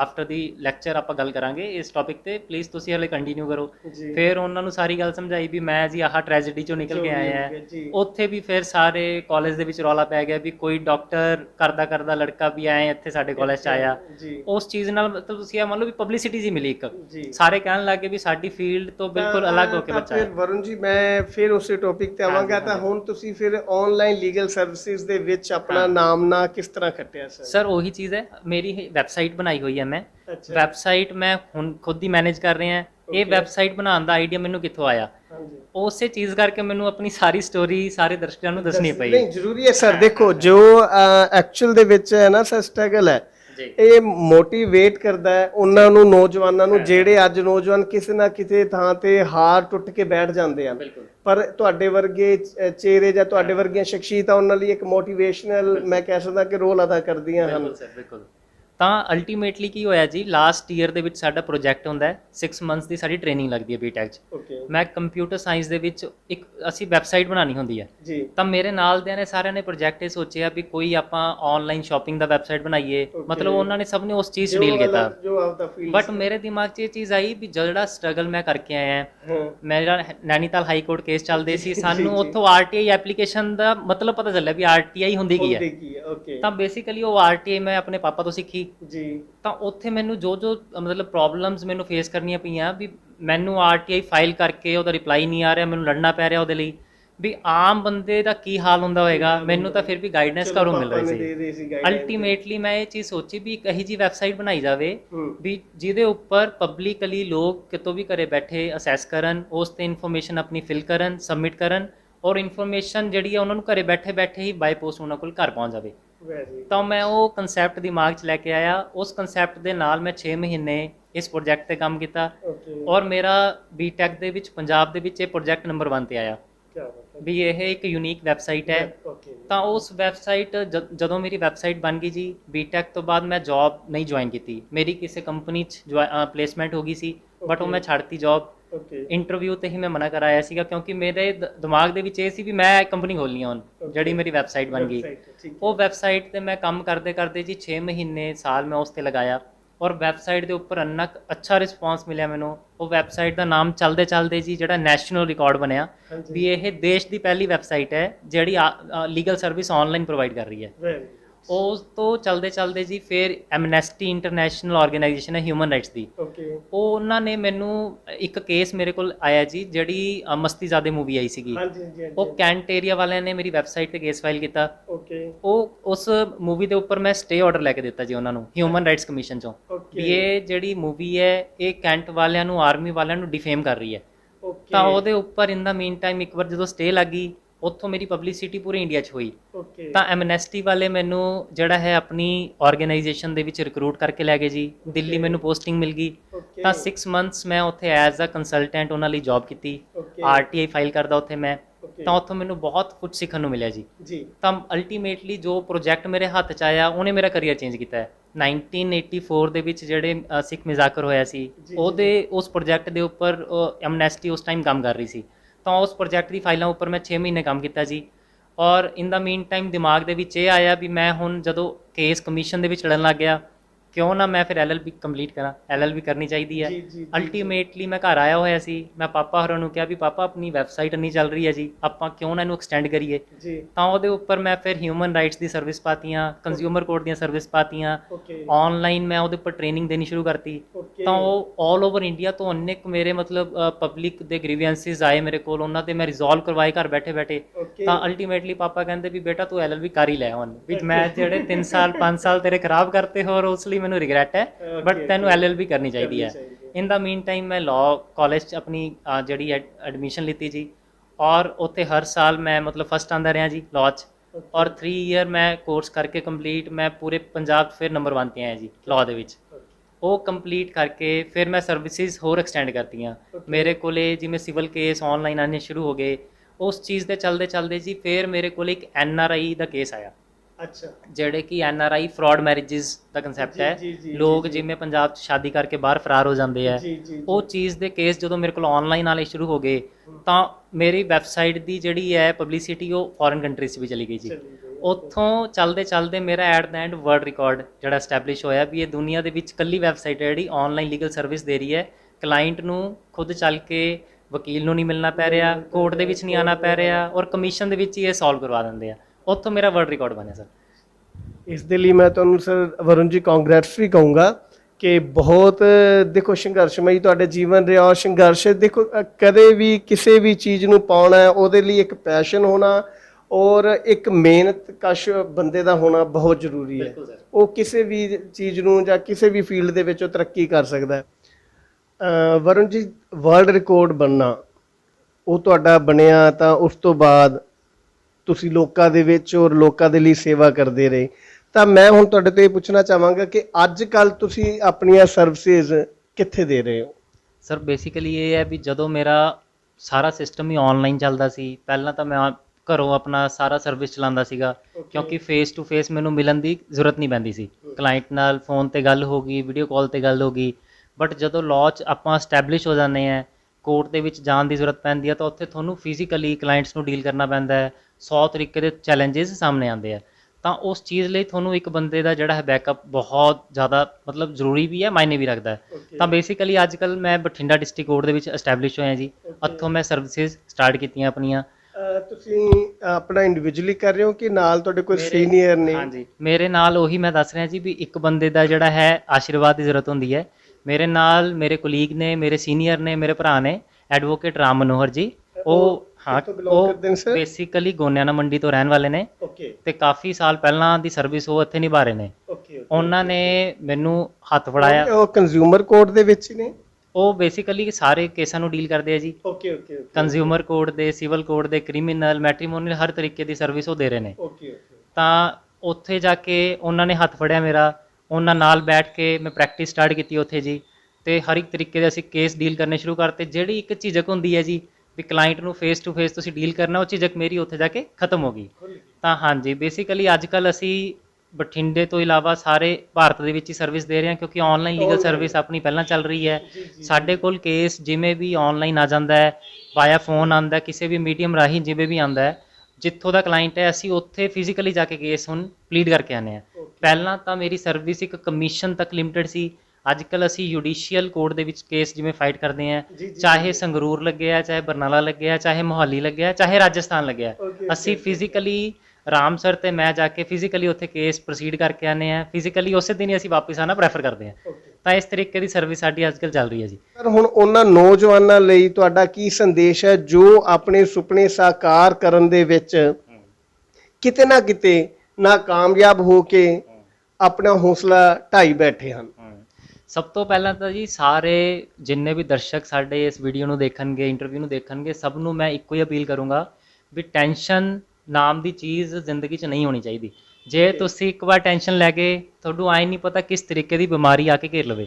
ਆਫਟਰ ਦੀ ਲੈਕਚਰ ਆਪਾਂ ਗੱਲ ਕਰਾਂਗੇ ਇਸ ਟੌਪਿਕ ਤੇ। ਪਲੀਜ਼ ਤੁਸੀਂ ਹਲੇ ਕੰਟੀਨਿਊ ਕਰੋ। ਫਿਰ ਉਹਨਾਂ ਨੂੰ ਸਾਰੀ ਗੱਲ ਸਮਝਾਈ ਵੀ ਮੈਂ ਜੀ ਆਹ ਟ੍ਰੈਜੇਡੀ ਚੋਂ ਨਿਕਲ ਕੇ ਆਇਆ। ਹੋ। ਉੱਥੇ ਵੀ ਫਿਰ ਸਾਰੇ ਕਾਲਜ ਦੇ ਵਿੱਚ ਰੌਲਾ ਪੈ ਗਿਆ ਵੀ ਕੋਈ ਡਾਕਟਰ ਕਰਦਾ ਕਰਦਾ ਲੜਕਾ ਵੀ ਆਏ ਇੱਥੇ ਸਾਡੇ ਕਾਲਜ ਚ ਆਇਆ। ਉਸ ਚੀਜ਼ ਨਾਲ ਮਤਲਬ ਤੁਸੀਂ ਇਹ ਮੰਨ ਲਓ ਵੀ ਪਬਲਿਸਿਟੀ ਜੀ ਮਿਲੀ ਇੱਕ। ਸਾਰੇ ਕਹਿਣ ਲੱਗੇ ਵੀ ਸਾਡੀ ਫੀਲਡ ਤੋਂ ਬਿਲਕੁਲ ਅਲੱਗ ਹੋ ਕੇ ਬੱਚਾ ਫਿਰ ਵਰੁਣ ਜੀ ਮੈਂ ਫਿਰ ਉਸੇ ਟੌਪਿਕ ਤੇ ਆਵਾਂਗਾ ਤਾਂ। ਹੁਣ ਤੁਸੀਂ ਫਿਰ ਆਨਲਾਈਨ ਲੀਗਲ ਸਰਵਿਸਿਜ਼ ਦੇ ਵਿੱਚ ਆਪਣਾ ਹਾਂ। ਨਾਮਨਾ ਕਿਸ ਤਰ੍ਹਾਂ ਖੱਟਿਆ ਸਰ ਸਰ ਉਹੀ ਚੀਜ਼ ਹੈ। ਮੇਰੀ ਵੈਬਸਾਈਟ ਬਣਾਈ ਹੋਈ ਹੈ। ਮੈਂ। ਅੱਛਾ। ਵੈਬਸਾਈਟ ਮੈਂ ਹੁਣ ਖੁਦ ਹੀ ਮੈਨੇਜ ਕਰ ਰਿਹਾ। ਹਾਂ ਇਹ. ਵੈਬਸਾਈਟ ਬਣਾਉਣ ਦਾ ਆਈਡੀਆ ਮੈਨੂੰ ਕਿੱਥੋਂ ਆਇਆ? ਉਸੇ ਚੀਜ਼ ਕਰਕੇ ਮੈਨੂੰ ਆਪਣੀ ਸਾਰੀ ਸਟੋਰੀ ਸਾਰੇ ਦਰਸ਼ਕਾਂ ਨੂੰ ਦੱਸਣੀ ਪਈ। ਨਹੀਂ ਜ਼ਰੂਰੀ ਹੈ ਸਰ ਦੇਖੋ ਜੋ ਐਕਚੁਅਲ ਦੇ ਵਿੱਚ ਹੈ ਨਾ ਸਰ ਸਟਰਗਲ ਹੈ। ਇਹ ਮੋਟੀਵੇਟ ਕਰਦਾ ਹੈ ਉਹਨਾਂ ਨੂੰ ਨੌਜਵਾਨਾਂ ਨੂੰ ਜਿਹੜੇ ਅੱਜ ਨੌਜਵਾਨ ਕਿਸੇ ਨਾ ਕਿਸੇ ਥਾਂ ਤੇ ਹਾਰ ਟੁੱਟ ਕੇ ਬੈਠ ਜਾਂਦੇ ਹਨ। ਬਿਲਕੁਲ। ਪਰ ਤੁਹਾਡੇ ਵਰਗੇ ਚਿਹਰੇ ਜਾਂ ਤੁਹਾਡੇ ਵਰਗੀਆਂ ਸ਼ਖਸੀਅਤਾਂ ਉਹਨਾਂ ਲਈ ਇੱਕ ਮੋਟੀਵੇਸ਼ਨਲ ਮੈਂ ਕਹਿ ਸਕਦਾ ਕਿ ਰੋਲ ਅਦਾ ਕਰਦੀਆਂ ਹਨ। ਬਿਲਕੁਲ ਸਰ ਬਿਲਕੁਲ। ਤਾਂ ਅਲਟੀਮੇਟਲੀ ਕੀ ਹੋਇਆ ਜੀ ਲਾਸਟ ਈਅਰ ਦੇ ਵਿੱਚ ਸਾਡਾ ਪ੍ਰੋਜੈਕਟ ਹੁੰਦਾ ਹੈ 6 ਮੰਥਸ ਦੀ ਸਾਡੀ ਟ੍ਰੇਨਿੰਗ ਲੱਗਦੀ ਹੈ ਬੀਟੈਕ 'ਚ। ਓਕੇ ਮੈਂ ਕੰਪਿਊਟਰ ਸਾਇੰਸ ਦੇ ਵਿੱਚ ਇੱਕ ਅਸੀਂ ਵੈਬਸਾਈਟ ਬਣਾਉਣੀ ਹੁੰਦੀ ਹੈ। ਤਾਂ ਮੇਰੇ ਨਾਲ ਦਿਆਂ ਨੇ ਸਾਰਿਆਂ ਨੇ ਪ੍ਰੋਜੈਕਟ ਇਹ ਸੋਚਿਆ ਵੀ ਕੋਈ ਆਪਾਂ ਆਨਲਾਈਨ ਸ਼ਾਪਿੰਗ ਦਾ ਵੈਬਸਾਈਟ ਬਣਾਈਏ. ਮਤਲਬ ਉਹਨਾਂ ਨੇ ਸਭ ਨੇ ਉਸ ਚੀਜ਼ 'ਚ ਡੀਲ ਕੀਤਾ। ਬਟ ਮੇਰੇ ਦਿਮਾਗ 'ਚ ਇਹ ਚੀਜ਼ ਆਈ ਵੀ ਜਿਹੜਾ ਸਟਰਗਲ ਮੈਂ ਕਰਕੇ ਆਇਆ ਹਾਂ ਮੇਰਾ ਨੈਨੀਤਾਲ ਹਾਈ ਕੋਰਟ ਕੇਸ ਚੱਲਦੇ ਸੀ ਸਾਨੂੰ। ਉੱਥੋਂ ਆਰਟੀਆਈ ਐਪਲੀਕੇਸ਼ਨ ਦਾ ਮਤਲਬ ਪਤਾ ਚੱਲਿਆ ਵੀ ਆਰਟੀਆਈ ਹੁੰਦੀ ਕੀ ਹੈ। ਤਾਂ ਬੇਸਿਕਲੀ ਉਹ ਆਰਟੀਆਈ ਮੈਂ ਆਪਣੇ ਪਾਪਾ ਤੋਂ ਸਿੱਖੀ। ਜੀ। ਤਾਂ ਉੱਥੇ ਮੈਨੂੰ ਜੋ ਜੋ ਮਤਲਬ ਪ੍ਰੋਬਲਮਸ ਮੈਨੂੰ ਫੇਸ ਕਰਨੀਆਂ ਪਈਆਂ ਵੀ ਮੈਨੂੰ ਆਰਟੀਆਈ ਫਾਈਲ ਕਰਕੇ ਉਹਦਾ ਰਿਪਲਾਈ ਨਹੀਂ ਆ ਰਿਹਾ ਮੈਨੂੰ ਲੜਨਾ ਪੈ ਰਿਹਾ ਉਹਦੇ ਲਈ। ਵੀ ਆਮ ਬੰਦੇ ਦਾ ਕੀ ਹਾਲ ਹੁੰਦਾ ਹੋਏਗਾ? ਮੈਨੂੰ ਤਾਂ ਫਿਰ ਵੀ ਗਾਈਡੈਂਸ ਘਰੋਂ ਮਿਲ ਰਹੀ ਸੀ। ਅਲਟੀਮੇਟਲੀ ਮੈਂ ਇਹ ਚੀਜ਼ ਸੋਚੀ ਵੀ ਇੱਕ ਜੀ ਵੈਬਸਾਈਟ ਬਣਾਈ ਜਾਵੇ ਵੀ ਜਿਹਦੇ ਉੱਪਰ ਪਬਲਿਕਲੀ ਲੋਕ ਕਿਤੋਂ ਵੀ ਘਰੇ ਬੈਠੇ ਅਸੈਸ ਕਰਨ ਉਸ ਤੇ ਇਨਫੋਰਮੇਸ਼ਨ ਆਪਣੀ ਫਿਲ ਕਰਨ ਸਬਮਿਟ ਕਰਨ ਔਰ ਇਨਫੋਰਮੇਸ਼ਨ ਜਿਹੜੀ ਹੈ ਉਹਨਾਂ ਨੂੰ ਘਰੇ ਬੈਠੇ ਬੈਠੇ ਹੀ ਬਾਈ ਪੋਸਟ ਉਹਨਾਂ ਕੋਲ ਘਰ ਪਹੁੰਚ ਜਾਵੇ। ਤਾਂ ਮੈਂ ਉਹ ਕਨਸੈਪਟ ਦਿਮਾਗ 'ਚ ਲੈ ਕੇ ਆਇਆ। ਉਸ ਕਨਸੈਪਟ ਦੇ ਨਾਲ ਮੈਂ 6 ਮਹੀਨੇ ਇਸ ਪ੍ਰੋਜੈਕਟ ਤੇ ਕੰਮ ਕੀਤਾ। ਔਰ ਮੇਰਾ ਬੀਟੈਕ ਦੇ ਵਿੱਚ ਪੰਜਾਬ ਦੇ ਵਿੱਚ ਇਹ ਪ੍ਰੋਜੈਕਟ ਨੰਬਰ 1 ਤੇ ਆਇਆ। ਵੀ ਇਹ ਇੱਕ ਯੂਨੀਕ ਵੈਬਸਾਈਟ ਹੈ। ਤਾਂ ਉਸ ਵੈਬਸਾਈਟ ਜਦੋਂ ਮੇਰੀ ਵੈਬਸਾਈਟ ਬਣ ਗਈ ਜੀ ਬੀਟੈਕ ਤੋਂ ਬਾਅਦ ਮੈਂ ਜੌਬ ਨਹੀਂ ਜੁਆਇਨ ਕੀਤੀ। ਮੇਰੀ ਕਿਸੇ ਕੰਪਨੀ 'ਚ ਪਲੇਸਮੈਂਟ ਹੋ ਗਈ ਸੀ। ਬਟ ਉਹ. ਮੈਂ ਛੱਡਤੀ ਜੌਬ ਇੰਟਰਵਿਊ ਤੇ ਹੀ ਮੈਂ ਮਨਾ ਕਰਾਇਆ ਸੀਗਾ ਕਿਉਂਕਿ ਮੇਰੇ ਦਿਮਾਗ ਦੇ ਵਿੱਚ ਇਹ ਸੀ ਵੀ ਮੈਂ ਕੰਪਨੀ ਖੋਲਣੀ ਹੁਣ. ਜਿਹੜੀ ਮੇਰੀ ਵੈਬਸਾਈਟ ਬਣ ਗਈ। ਉਹ ਵੈਬਸਾਈਟ ਤੇ ਮੈਂ ਕੰਮ ਕਰਦੇ ਕਰਦੇ ਜੀ 6 ਮਹੀਨੇ ਸਾਲ ਮੈਂ ਉਸ ਤੇ ਲਗਾਇਆ ਔਰ ਵੈਬਸਾਈਟ ਦੇ ਉੱਪਰ ਕੁ ਅੱਛਾ ਰਿਸਪਾਂਸ ਮਿਲਿਆ ਮੈਨੂੰ ਉਹ ਵੈਬਸਾਈਟ ਦਾ ਨਾਮ ਚਲਦੇ ਚਲਦੇ ਜੀ ਜਿਹੜਾ ਨੈਸ਼ਨਲ ਰਿਕਾਰਡ ਬਣਿਆ ਵੀ ਇਹ ਦੇਸ਼ ਦੀ ਪਹਿਲੀ ਵੈਬਸਾਈਟ ਹੈ ਜਿਹੜੀ ਲੀਗਲ ਸਰਵਿਸ ਆਨਲਾਈਨ ਪ੍ਰੋਵਾਈਡ ਕਰ ਰਹੀ ਹੈ। ਉਸ ਤੋਂ ਚਲਦੇ ਚਲਦੇ ਜੀ ਫਿਰ ਐਮਨੈਸਟੀ ਇੰਟਰਨੈਸ਼ਨਲ ਆਰਗੇਨਾਈਜੇਸ਼ਨ ਹੈ ਹਿਊਮਨ ਰਾਈਟਸ ਦੀ। ਓਕੇ ਉਹ ਉਹਨਾਂ ਨੇ ਮੈਨੂੰ ਇੱਕ ਕੇਸ ਮੇਰੇ ਕੋਲ ਆਇਆ ਜੀ ਜਿਹੜੀ ਮਸਤੀਜ਼ਾਦੇ ਮੂਵੀ ਆਈ ਸੀਗੀ। ਹਾਂਜੀ ਹਾਂਜੀ ਉਹ ਕੈਂਟ ਏਰੀਆ ਵਾਲਿਆਂ ਨੇ ਮੇਰੀ ਵੈਬਸਾਈਟ ਤੇ ਕੇਸ ਫਾਈਲ ਕੀਤਾ। ਓਕੇ ਉਹ ਉਸ ਮੂਵੀ ਦੇ ਉੱਪਰ ਮੈਂ ਸਟੇ ਆਰਡਰ ਲੈ ਕੇ ਦਿੱਤਾ ਜੀ ਉਹਨਾਂ ਨੂੰ ਹਿਊਮਨ ਰਾਈਟਸ ਕਮਿਸ਼ਨ ਚੋਂ। ਵੀ ਓਕੇ ਇਹ ਜਿਹੜੀ ਮੂਵੀ ਹੈ ਇਹ ਕੈਂਟ ਵਾਲਿਆਂ ਨੂੰ ਆਰਮੀ ਵਾਲਿਆਂ ਨੂੰ ਡਿਫੇਮ ਕਰ ਰਹੀ ਹੈ। ਓਕੇ ਤਾਂ ਉਹਦੇ ਉੱਪਰ ਇਨ ਦਾ ਮੀਨ ਟਾਈਮ ਇੱਕ ਵਾਰ ਜਦੋਂ ਸਟੇ ਲੱਗੀ ਉੱਥੋਂ ਮੇਰੀ ਪਬਲਿਸਿਟੀ ਪੂਰੇ ਇੰਡੀਆ 'ਚ ਹੋਈ। ਓਕੇ ਤਾਂ ਐਮਨੈਸਟੀ ਵਾਲੇ ਮੈਨੂੰ ਜਿਹੜਾ ਹੈ ਆਪਣੀ ਆਰਗੇਨਾਈਜੇਸ਼ਨ ਦੇ ਵਿੱਚ ਰਿਕਰੂਟ ਕਰਕੇ ਲੈ ਗਏ ਜੀ। ਦਿੱਲੀ. ਮੈਨੂੰ ਪੋਸਟਿੰਗ ਮਿਲ ਗਈ। ਤਾਂ 6 ਮੰਥਸ ਮੈਂ ਉੱਥੇ ਐਜ਼ ਅ ਕੰਸਲਟੈਂਟ ਉਹਨਾਂ ਲਈ ਜੌਬ ਕੀਤੀ। ਆਰਟੀਆਈ ਫਾਈਲ ਕਰਦਾ ਉੱਥੇ ਮੈਂ। ਤਾਂ ਉੱਥੋਂ ਮੈਨੂੰ ਬਹੁਤ ਕੁਝ ਸਿੱਖਣ ਨੂੰ ਮਿਲਿਆ ਜੀ। ਜੀ। ਤਾਂ ਅਲਟੀਮੇਟਲੀ ਜੋ ਪ੍ਰੋਜੈਕਟ ਮੇਰੇ ਹੱਥ 'ਚ ਆਇਆ ਉਹਨੇ ਮੇਰਾ ਕੈਰੀਅਰ ਚੇਂਜ ਕੀਤਾ ਹੈ। 1984 ਦੇ ਵਿੱਚ ਜਿਹੜੇ ਸਿੱਖ ਮਜ਼ਾਕਰ ਹੋਇਆ ਸੀ ਉਹਦੇ ਉਸ ਪ੍ਰੋਜੈਕਟ ਦੇ ਉੱਪਰ ਐਮਨੈਸਟੀ ਉਸ ਟਾਈਮ ਕੰਮ ਕਰ ਰਹੀ ਸੀ। ਤਾਂ ਉਸ ਪ੍ਰੋਜੈਕਟ ਦੀ ਫਾਈਲਾਂ ਉੱਪਰ ਮੈਂ 6 ਮਹੀਨੇ ਕੰਮ ਕੀਤਾ ਜੀ। ਔਰ ਇਨ ਦਾ ਮੀਨ ਟਾਈਮ ਦਿਮਾਗ ਦੇ ਵਿੱਚ ਇਹ ਆਇਆ ਵੀ ਮੈਂ ਹੁਣ ਜਦੋਂ ਕੇਸ ਕਮਿਸ਼ਨ ਦੇ ਵਿੱਚ ਲੜਨ ਲੱਗ ਗਿਆ ਕਿਉਂ ਨਾ ਮੈਂ ਫਿਰ ਐਲਐਲਬੀ ਕੰਪਲੀਟ ਕਰਾਂ ਐਲਐਲਬੀ ਕਰਨੀ ਚਾਹੀਦੀ ਹੈ। ਅਲਟੀਮੇਟਲੀ ਮੈਂ ਘਰ ਆਇਆ ਹੋਇਆ ਸੀ ਮੈਂ ਪਾਪਾ ਹੋਰਾਂ ਨੂੰ ਕਿਹਾ ਵੀ ਪਾਪਾ ਆਪਣੀ ਵੈਬਸਾਈਟ ਨਹੀਂ ਚੱਲ ਰਹੀ ਹੈ ਜੀ ਆਪਾਂ ਕਿਉਂ ਨਾ ਇਹਨੂੰ ਐਕਸਟੈਂਡ ਕਰੀਏ। ਤਾਂ ਉਹਦੇ ਉੱਪਰ ਮੈਂ ਫਿਰ ਹਿਊਮਨ ਰਾਈਟਸ ਦੀ ਸਰਵਿਸ ਪਾਤੀਆਂ ਕੰਜ਼ਿਊਮਰ ਕੋਰਟ ਦੀਆਂ ਸਰਵਿਸ ਪਾਤੀਆਂ। ਆਨਲਾਈਨ ਮੈਂ ਉਹਦੇ ਉੱਪਰ ਟ੍ਰੇਨਿੰਗ ਦੇਣੀ ਸ਼ੁਰੂ ਕਰਤੀ। ਤਾਂ ਉਹ 올 ਓਵਰ ਇੰਡੀਆ ਤੋਂ ਅਨੇਕ ਮੇਰੇ ਮਤਲਬ ਪਬਲਿਕ ਦੇ ਗ੍ਰੀਵੈਂਸਿਸ ਆਏ ਮੇਰੇ ਕੋਲ ਉਹਨਾਂ ਤੇ ਮੈਂ ਰਿਜ਼ੋਲਵ ਕਰਵਾਏ ਘਰ ਬੈਠੇ ਬੈਠੇ ਤਾਂ ਅਲਟੀਮੇਟਲੀ ਪਾਪਾ ਕਹਿੰਦੇ ਵੀ ਬੇਟਾ ਤੂੰ ਐਲਐਲਬੀ ਕਰ ਹੀ ਲੈ ਹੁਣ। ਵੀ ਮੈਂ ਜਿਹੜੇ 3 ਸਾਲ 5 ਸਾਲ ਤੇਰੇ ਖਰਾਬ ਕਰਤੇ ਹੋਰ ਉਸ ਲਈ ਮੈਨੂੰ ਰਿਗਰੈਟ ਹੈ ਬਟ ਤੈਨੂੰ. ਐਲਐਲਬੀ ਕਰਨੀ ਚਾਹੀਦੀ ਹੈ ਕਰਨੀ ਚਾਹੀਦੀ ਹੈ। ਇਨ ਦਾ ਮੀਨ ਟਾਈਮ ਮੈਂ ਲਾਅ ਕਾਲਜ ਚ ਆਪਣੀ ਜਿਹੜੀ ਐਡਮਿਸ਼ਨ ਲਿੱਤੀ ਜੀ ਔਰ ਉੱਥੇ ਹਰ ਸਾਲ ਮੈਂ ਮਤਲਬ ਫਸਟ ਆਂਦਾ ਰਿਹਾ ਜੀ ਲਾਅ ਚ. ਔਰ 3 ਇਅਰ ਮੈਂ ਕੋਰਸ ਕਰਕੇ ਕੰਪਲੀਟ ਮੈਂ ਪੂਰੇ ਪੰਜਾਬ 'ਚ ਫਿਰ ਨੰਬਰ 1 ਤੇ ਆਇਆ ਜੀ ਲਾਅ ਦੇ ਵਿੱਚ ਉਹ ਕੰਪਲੀਟ ਕਰਕੇ ਫਿਰ ਮੈਂ ਸਰਵਿਸਿਜ਼ ਹੋਰ ਐਕਸਟੈਂਡ ਕਰਤੀਆਂ. ਮੇਰੇ ਕੋਲੇ ਜਿਵੇਂ ਸਿਵਲ ਕੇਸ ਆਨਲਾਈਨ ਆਣੇ ਸ਼ੁਰੂ ਹੋ ਗਏ ਉਸ ਚੀਜ਼ ਦੇ ਚੱਲਦੇ ਚੱਲਦੇ ਜੀ ਫਿਰ ਮੇਰੇ ਕੋਲ ਇੱਕ ਐਨਆਰਆਈ ਦਾ ਕੇਸ ਆਇਆ ਅੱਛਾ। ਜਿਹੜੇ ਕਿ ਐਨਆਰਆਈ ਫਰਾਡ ਮੈਰਿਜਸ ਦਾ ਕੰਸੈਪਟ ਜੀ, ਹੈ। ਲੋਕ। ਜਿਵੇਂ ਪੰਜਾਬ 'ਚ ਸ਼ਾਦੀ ਕਰਕੇ ਬਾਹਰ ਫਰਾਰ ਹੋ ਜਾਂਦੇ ਆ। ਉਹ ਚੀਜ਼ ਦੇ ਕੇਸ ਜਦੋਂ ਮੇਰੇ ਕੋਲ ਆਨਲਾਈਨ ਆਲੇ ਸ਼ੁਰੂ ਹੋ ਗਏ ਤਾਂ ਮੇਰੀ ਵੈਬਸਾਈਟ ਦੀ ਜਿਹੜੀ ਹੈ ਪਬਲਿਸਿਟੀ ਉਹ ਫੋਰਨ ਕੰਟਰੀਜ਼ 'ਚ ਵੀ ਚਲੀ ਗਈ ਜੀ। ਉੱਥੋਂ ਚੱਲਦੇ ਚੱਲਦੇ ਮੇਰਾ at the end world record ਜਿਹੜਾ ਸਟੈਬਲਿਸ਼ ਹੋਇਆ ਵੀ ਇਹ ਦੁਨੀਆ ਦੇ ਵਿੱਚ ਕੱਲੀ ਵੈਬਸਾਈਟ ਹੈ ਜਿਹੜੀ ਆਨਲਾਈਨ ਲੀਗਲ ਸਰਵਿਸ ਦੇ ਰਹੀ ਹੈ। ਕਲਾਇੰਟ ਨੂੰ ਖੁਦ ਚੱਲ ਕੇ ਵਕੀਲ ਨੂੰ ਨਹੀਂ ਮਿਲਣਾ ਪੈ ਰਿਹਾ ਕੋਰਟ ਦੇ ਵਿੱਚ ਨਹੀਂ ਆਣਾ ਪੈ ਰਿਹਾ ਔਰ ਕਮਿਸ਼ਨ ਦੇ ਵਿੱਚ ਹੀ ਇਹ ਸੋਲਵ ਕਰਵਾ ਦਿੰਦੇ ਆ। ਉੱਥੋਂ ਮੇਰਾ ਵਰਲਡ ਰਿਕਾਰਡ ਬਣਿਆ ਸਰ ਇਸ ਦੇ ਲਈ ਮੈਂ ਤੁਹਾਨੂੰ ਸਰ ਵਰੁਣ ਜੀ ਕੰਗ੍ਰੈਟਸ ਵੀ ਕਹੂੰਗਾ ਕਿ ਬਹੁਤ ਦੇਖੋ ਸੰਘਰਸ਼ਮਈ ਤੁਹਾਡੇ ਜੀਵਨ ਰਿਹਾ ਔਰ ਸੰਘਰਸ਼ ਦੇਖੋ ਕਦੇ ਵੀ ਕਿਸੇ ਵੀ ਚੀਜ਼ ਨੂੰ ਪਾਉਣਾ ਉਹਦੇ ਲਈ ਇੱਕ ਪੈਸ਼ਨ ਹੋਣਾ ਔਰ ਇੱਕ ਮਿਹਨਤ ਕਸ਼ ਬੰਦੇ ਦਾ ਹੋਣਾ ਬਹੁਤ ਜ਼ਰੂਰੀ ਹੈ। ਉਹ ਕਿਸੇ ਵੀ ਚੀਜ਼ ਨੂੰ ਜਾਂ ਕਿਸੇ ਵੀ ਫੀਲਡ ਦੇ ਵਿੱਚ ਉਹ ਤਰੱਕੀ ਕਰ ਸਕਦਾ ਹੈ। ਵਰੁਣ ਜੀ ਵਰਲਡ ਰਿਕਾਰਡ ਬਣਨਾ ਉਹ ਤੁਹਾਡਾ ਬਣਿਆ ਤਾਂ ਉਸ ਤੋਂ ਬਾਅਦ ਤੁਸੀਂ ਲੋਕਾਂ ਦੇ ਵਿੱਚ ਔਰ ਲੋਕਾਂ ਦੇ ਲਈ ਸੇਵਾ ਕਰਦੇ ਰਹੇ। ਤਾਂ ਮੈਂ ਹੁਣ ਤੁਹਾਡੇ ਤੋਂ ਇਹ ਪੁੱਛਣਾ ਚਾਹਾਂਗਾ ਕਿ ਅੱਜ ਕੱਲ ਤੁਸੀਂ ਆਪਣੀਆਂ ਸਰਵਿਸਿਜ਼ ਕਿੱਥੇ ਦੇ ਰਹੇ ਹੋ? ਸਰ ਬੇਸਿਕਲੀ ਇਹ ਹੈ ਵੀ ਜਦੋਂ ਮੇਰਾ ਸਾਰਾ ਸਿਸਟਮ ਹੀ ਆਨਲਾਈਨ ਚੱਲਦਾ ਸੀ ਪਹਿਲਾਂ ਤਾਂ ਮੈਂ ਘਰੋਂ ਆਪਣਾ ਸਾਰਾ ਸਰਵਿਸ ਚਲਾਉਂਦਾ ਸੀਗਾ ਕਿਉਂਕਿ ਫੇਸ ਟੂ ਫੇਸ ਮੈਨੂੰ ਮਿਲਣ ਦੀ ਜ਼ਰੂਰਤ ਨਹੀਂ ਪੈਂਦੀ ਸੀ। ਕਲਾਇੰਟ ਨਾਲ ਫੋਨ ਤੇ ਗੱਲ ਹੋ ਗਈ ਵੀਡੀਓ ਕਾਲ ਤੇ ਗੱਲ ਹੋ ਗਈ ਬਟ ਜਦੋਂ ਲਾਅ 'ਚ ਆਪਾਂ ਸਟੈਬਲਿਸ਼ ਹੋ ਜਾਂਦੇ ਆ ਕੋਰਟ ਦੇ ਵਿੱਚ ਜਾਣ ਦੀ ਜ਼ਰੂਰਤ ਪੈਂਦੀ ਹੈ ਤਾਂ ਉੱਥੇ ਤੁਹਾਨੂੰ ਫਿਜ਼ੀਕਲੀ ਕਲਾਇੰਟਸ ਨੂੰ ਡੀਲ ਕਰਨਾ ਪੈਂਦਾ ਹੈ 100 ਤਰੀਕੇ ਦੇ ਚੈਲੰਜਸ ਸਾਹਮਣੇ ਆਉਂਦੇ ਆ। ਤਾਂ ਉਸ ਚੀਜ਼ ਲਈ ਤੁਹਾਨੂੰ ਇੱਕ ਬੰਦੇ ਦਾ ਜਿਹੜਾ ਹੈ ਬੈਕਅਪ ਬਹੁਤ ਜ਼ਿਆਦਾ ਮਤਲਬ ਜ਼ਰੂਰੀ ਵੀ ਹੈ ਮਾਇਨੇ ਵੀ ਰੱਖਦਾ ਹੈ। ਤਾਂ ਬੇਸਿਕਲੀ ਅੱਜ ਕੱਲ ਮੈਂ ਬਠਿੰਡਾ ਡਿਸਟ੍ਰਿਕਟ ਕੋਰਟ ਦੇ ਵਿੱਚ ਐਸਟੈਬਲਿਸ਼ ਹੋਇਆ ਜੀ। ਉੱਥੋਂ ਮੈਂ ਸਰਵਿਸਿਜ਼ ਸਟਾਰਟ ਕੀਤੀਆਂ ਆਪਣੀਆਂ। ਤੁਸੀਂ ਆਪਣਾ ਇੰਡੀਵਿਜੂਅਲੀ ਕਰ ਰਹੇ ਹੋ ਕਿ ਨਾਲ ਤੁਹਾਡੇ ਕੋਈ ਸੀਨੀਅਰ ਨੇ? ਹਾਂਜੀ। ਮੇਰੇ ਨਾਲ ਉਹੀ ਮੈਂ ਦੱਸ ਰਿਹਾ ਜੀ ਵੀ ਇੱਕ ਬੰਦੇ ਦਾ ਜਿਹੜਾ ਹੈ ਆਸ਼ੀਰਵਾਦ ਦੀ ਜ਼ਰੂਰਤ ਹੁੰਦੀ ਹੈ। ਮੇਰੇ ਨਾਲ ਮੇਰੇ ਕੁਲੀਗ ਨੇ ਮੇਰੇ ਸੀਨੀਅਰ ਨੇ ਮੇਰੇ ਭਰਾ ਨੇ ਐਡਵੋਕੇਟ ਰਾਮ ਮਨੋਹਰ ਜੀ। ਉਹ ਹਾਂ ਉਹ? ਬੇਸਿਕਲੀ ਗੋਨਿਆਣਾ ਮੰਡੀ ਤੋਂ ਰਹਿਣ ਵਾਲੇ ਨੇ। ਓਕੇ ਤੇ ਕਾਫੀ ਸਾਲ ਪਹਿਲਾਂ ਦੀ ਸਰਵਿਸ ਉਹ ਇੱਥੇ ਨਿਭਾ ਰਹੇ ਨੇ। ਓਕੇ ਉਹਨਾਂ ਨੇ ਮੈਨੂੰ ਹੱਥ ਫੜਾਇਆ। ਉਹ ਕੰਜ਼ਿਊਮਰ ਕੋਰਟ ਦੇ ਵਿੱਚ ਹੀ ਨੇ? ਉਹ ਬੇਸਿਕਲੀ ਸਾਰੇ ਕੇਸਾਂ ਨੂੰ ਡੀਲ ਕਰਦੇ ਆ ਜੀ। ਓਕੇ ਓਕੇ ਕੰਜ਼ਿਊਮਰ ਕੋਰਟ ਦੇ ਸਿਵਲ ਕੋਰਟ ਦੇ ਕ੍ਰਿਮੀਨਲ ਮੈਟ੍ਰੀਮੋਨੀਅਲ ਹਰ ਤਰੀਕੇ ਦੀ ਸਰਵਿਸ ਉਹ ਦੇ ਰਹੇ ਨੇ। ਓਕੇ ਓਕੇ ਤਾਂ ਉੱਥੇ ਜਾ ਕੇ ਉਹਨਾਂ ਨੇ ਹੱਥ ਫੜਿਆ ਮੇਰਾ। ਉਹਨਾਂ ਨਾਲ ਬੈਠ ਕੇ ਮੈਂ ਪ੍ਰੈਕਟਿਸ ਸਟਾਰਟ ਕੀਤੀ ਉੱਥੇ ਜੀ ਤੇ ਹਰ ਇੱਕ ਤਰੀਕੇ ਦੇ ਅਸੀਂ ਕੇਸ ਡੀਲ ਕਰਨੇ ਸ਼ੁਰੂ ਕਰਤੇ ਜਿਹੜੀ ਇੱਕ ਝਿਜਕ ਹੁੰਦੀ ਹੈ ਜੀ ਵੀ ਕਲਾਇੰਟ ਨੂੰ ਫੇਸ ਟੂ ਫੇਸ ਤੁਸੀਂ ਡੀਲ ਕਰਨਾ ਉਹ ਝਿਜਕ ਮੇਰੀ ਉੱਥੇ ਜਾ ਕੇ ਖਤਮ ਹੋ ਗਈ। ਤਾਂ ਹਾਂਜੀ ਬੇਸਿਕਲੀ ਅੱਜ ਕੱਲ ਅਸੀਂ ਬਠਿੰਡੇ ਤੋਂ ਇਲਾਵਾ ਸਾਰੇ ਭਾਰਤ ਦੇ ਵਿੱਚ ਹੀ ਸਰਵਿਸ ਦੇ ਰਹੇ ਹਾਂ ਕਿਉਂਕਿ ਆਨਲਾਈਨ ਲੀਗਲ। ਸਰਵਿਸ ਆਪਣੀ ਪਹਿਲਾਂ ਚੱਲ ਰਹੀ ਹੈ। ਸਾਡੇ ਕੋਲ ਕੇਸ ਜਿਵੇਂ ਵੀ ਆਨਲਾਈਨ ਆ ਜਾਂਦਾ ਹੈ ਵਾਇਆ ਫੋਨ ਆਂਦਾ ਕਿਸੇ ਵੀ ਮੀਡੀਅਮ ਰਾਹੀਂ ਜਿਵੇਂ ਵੀ ਆਂਦਾ ਹੈ ਜਿੱਥੋਂ ਦਾ ਕਲਾਇੰਟ ਹੈ ਅਸੀਂ ਉੱਥੇ ਫਿਜ਼ੀਕਲੀ ਜਾ ਕੇ ਕੇਸ ਹੁਣ ਪਲੀਡ ਕਰਕੇ ਆਨੇ ਆ ਪਹਿਲਾਂ ਤਾਂ ਮੇਰੀ ਸਰਵਿਸ ਇੱਕ ਕਮਿਸ਼ਨ ਤੱਕ ਲਿਮਟਿਡ ਸੀ। ਅੱਜ ਕੱਲ ਅਸੀਂ ਜੁਡੀਸ਼ੀਅਲ ਕੋਰਟ ਦੇ ਵਿੱਚ ਕੇਸ ਜਿਵੇਂ ਫਾਈਟ ਕਰਦੇ ਆ ਚਾਹੇ ਸੰਗਰੂਰ ਲੱਗਿਆ ਚਾਹੇ ਬਰਨਾਲਾ ਲੱਗਿਆ ਚਾਹੇ ਮੋਹਾਲੀ ਲੱਗਿਆ ਚਾਹੇ ਰਾਜਸਥਾਨ ਲੱਗਿਆ। ਅਸੀਂ. ਫਿਜ਼ੀਕਲੀ ਰਾਮ ਸਰ ਤੇ ਮੈਂ ਜਾ ਕੇ ਫਿਜ਼ੀਕਲੀ ਉੱਥੇ ਕੇਸ ਪ੍ਰੋਸੀਡ ਕਰਕੇ ਆਨੇ ਆ ਫਿਜ਼ੀਕਲੀ ਉਸੇ ਦਿਨ ਹੀ ਅਸੀਂ ਵਾਪਸ ਆਣਾ ਪ੍ਰੈਫਰ ਕਰਦੇ ਆ ਤਾਂ ਇਸ ਤਰੀਕੇ ਦੀ ਸਰਵਿਸ ਸਾਡੀ ਅੱਜ ਕੱਲ ਚੱਲ ਰਹੀ ਹੈ ਜੀ। ਸਰ ਹੁਣ ਉਹਨਾਂ ਨੌਜਵਾਨਾਂ ਲਈ ਤੁਹਾਡਾ ਕੀ ਸੰਦੇਸ਼ ਹੈ? ਜੋ ਆਪਣੇ ਸੁਪਨੇ ਸਾਕਾਰ ਕਰਨ ਦੇ ਵਿੱਚ ਕਿਤੇ ਨਾ ਕਿਤੇ ਨਾ ਕਾਮਯਾਬ ਹੋ ਕੇ ਆਪਣਾ ਹੌਸਲਾ ਢਾਈ ਬੈਠੇ ਹਨ। ਸਭ ਤੋਂ ਪਹਿਲਾਂ ਤਾਂ ਜੀ ਸਾਰੇ ਜਿੰਨੇ ਵੀ ਦਰਸ਼ਕ ਸਾਡੇ ਇਸ ਵੀਡੀਓ ਨੂੰ ਦੇਖਣਗੇ ਇੰਟਰਵਿਊ ਨੂੰ ਦੇਖਣਗੇ ਸਭ ਨੂੰ ਮੈਂ ਇੱਕੋ ਹੀ ਅਪੀਲ ਕਰੂੰਗਾ ਵੀ ਟੈਨਸ਼ਨ ਨਾਮ ਦੀ ਚੀਜ਼ ਜ਼ਿੰਦਗੀ 'ਚ ਨਹੀਂ ਹੋਣੀ ਚਾਹੀਦੀ। ਜੇ ਤੁਸੀਂ ਇੱਕ ਵਾਰ ਟੈਨਸ਼ਨ ਲੈ ਗਏ ਤੁਹਾਨੂੰ ਆਈ ਨਹੀਂ ਪਤਾ ਕਿਸ ਤਰੀਕੇ ਦੀ ਬਿਮਾਰੀ ਆ ਕੇ ਘੇਰ ਲਵੇ।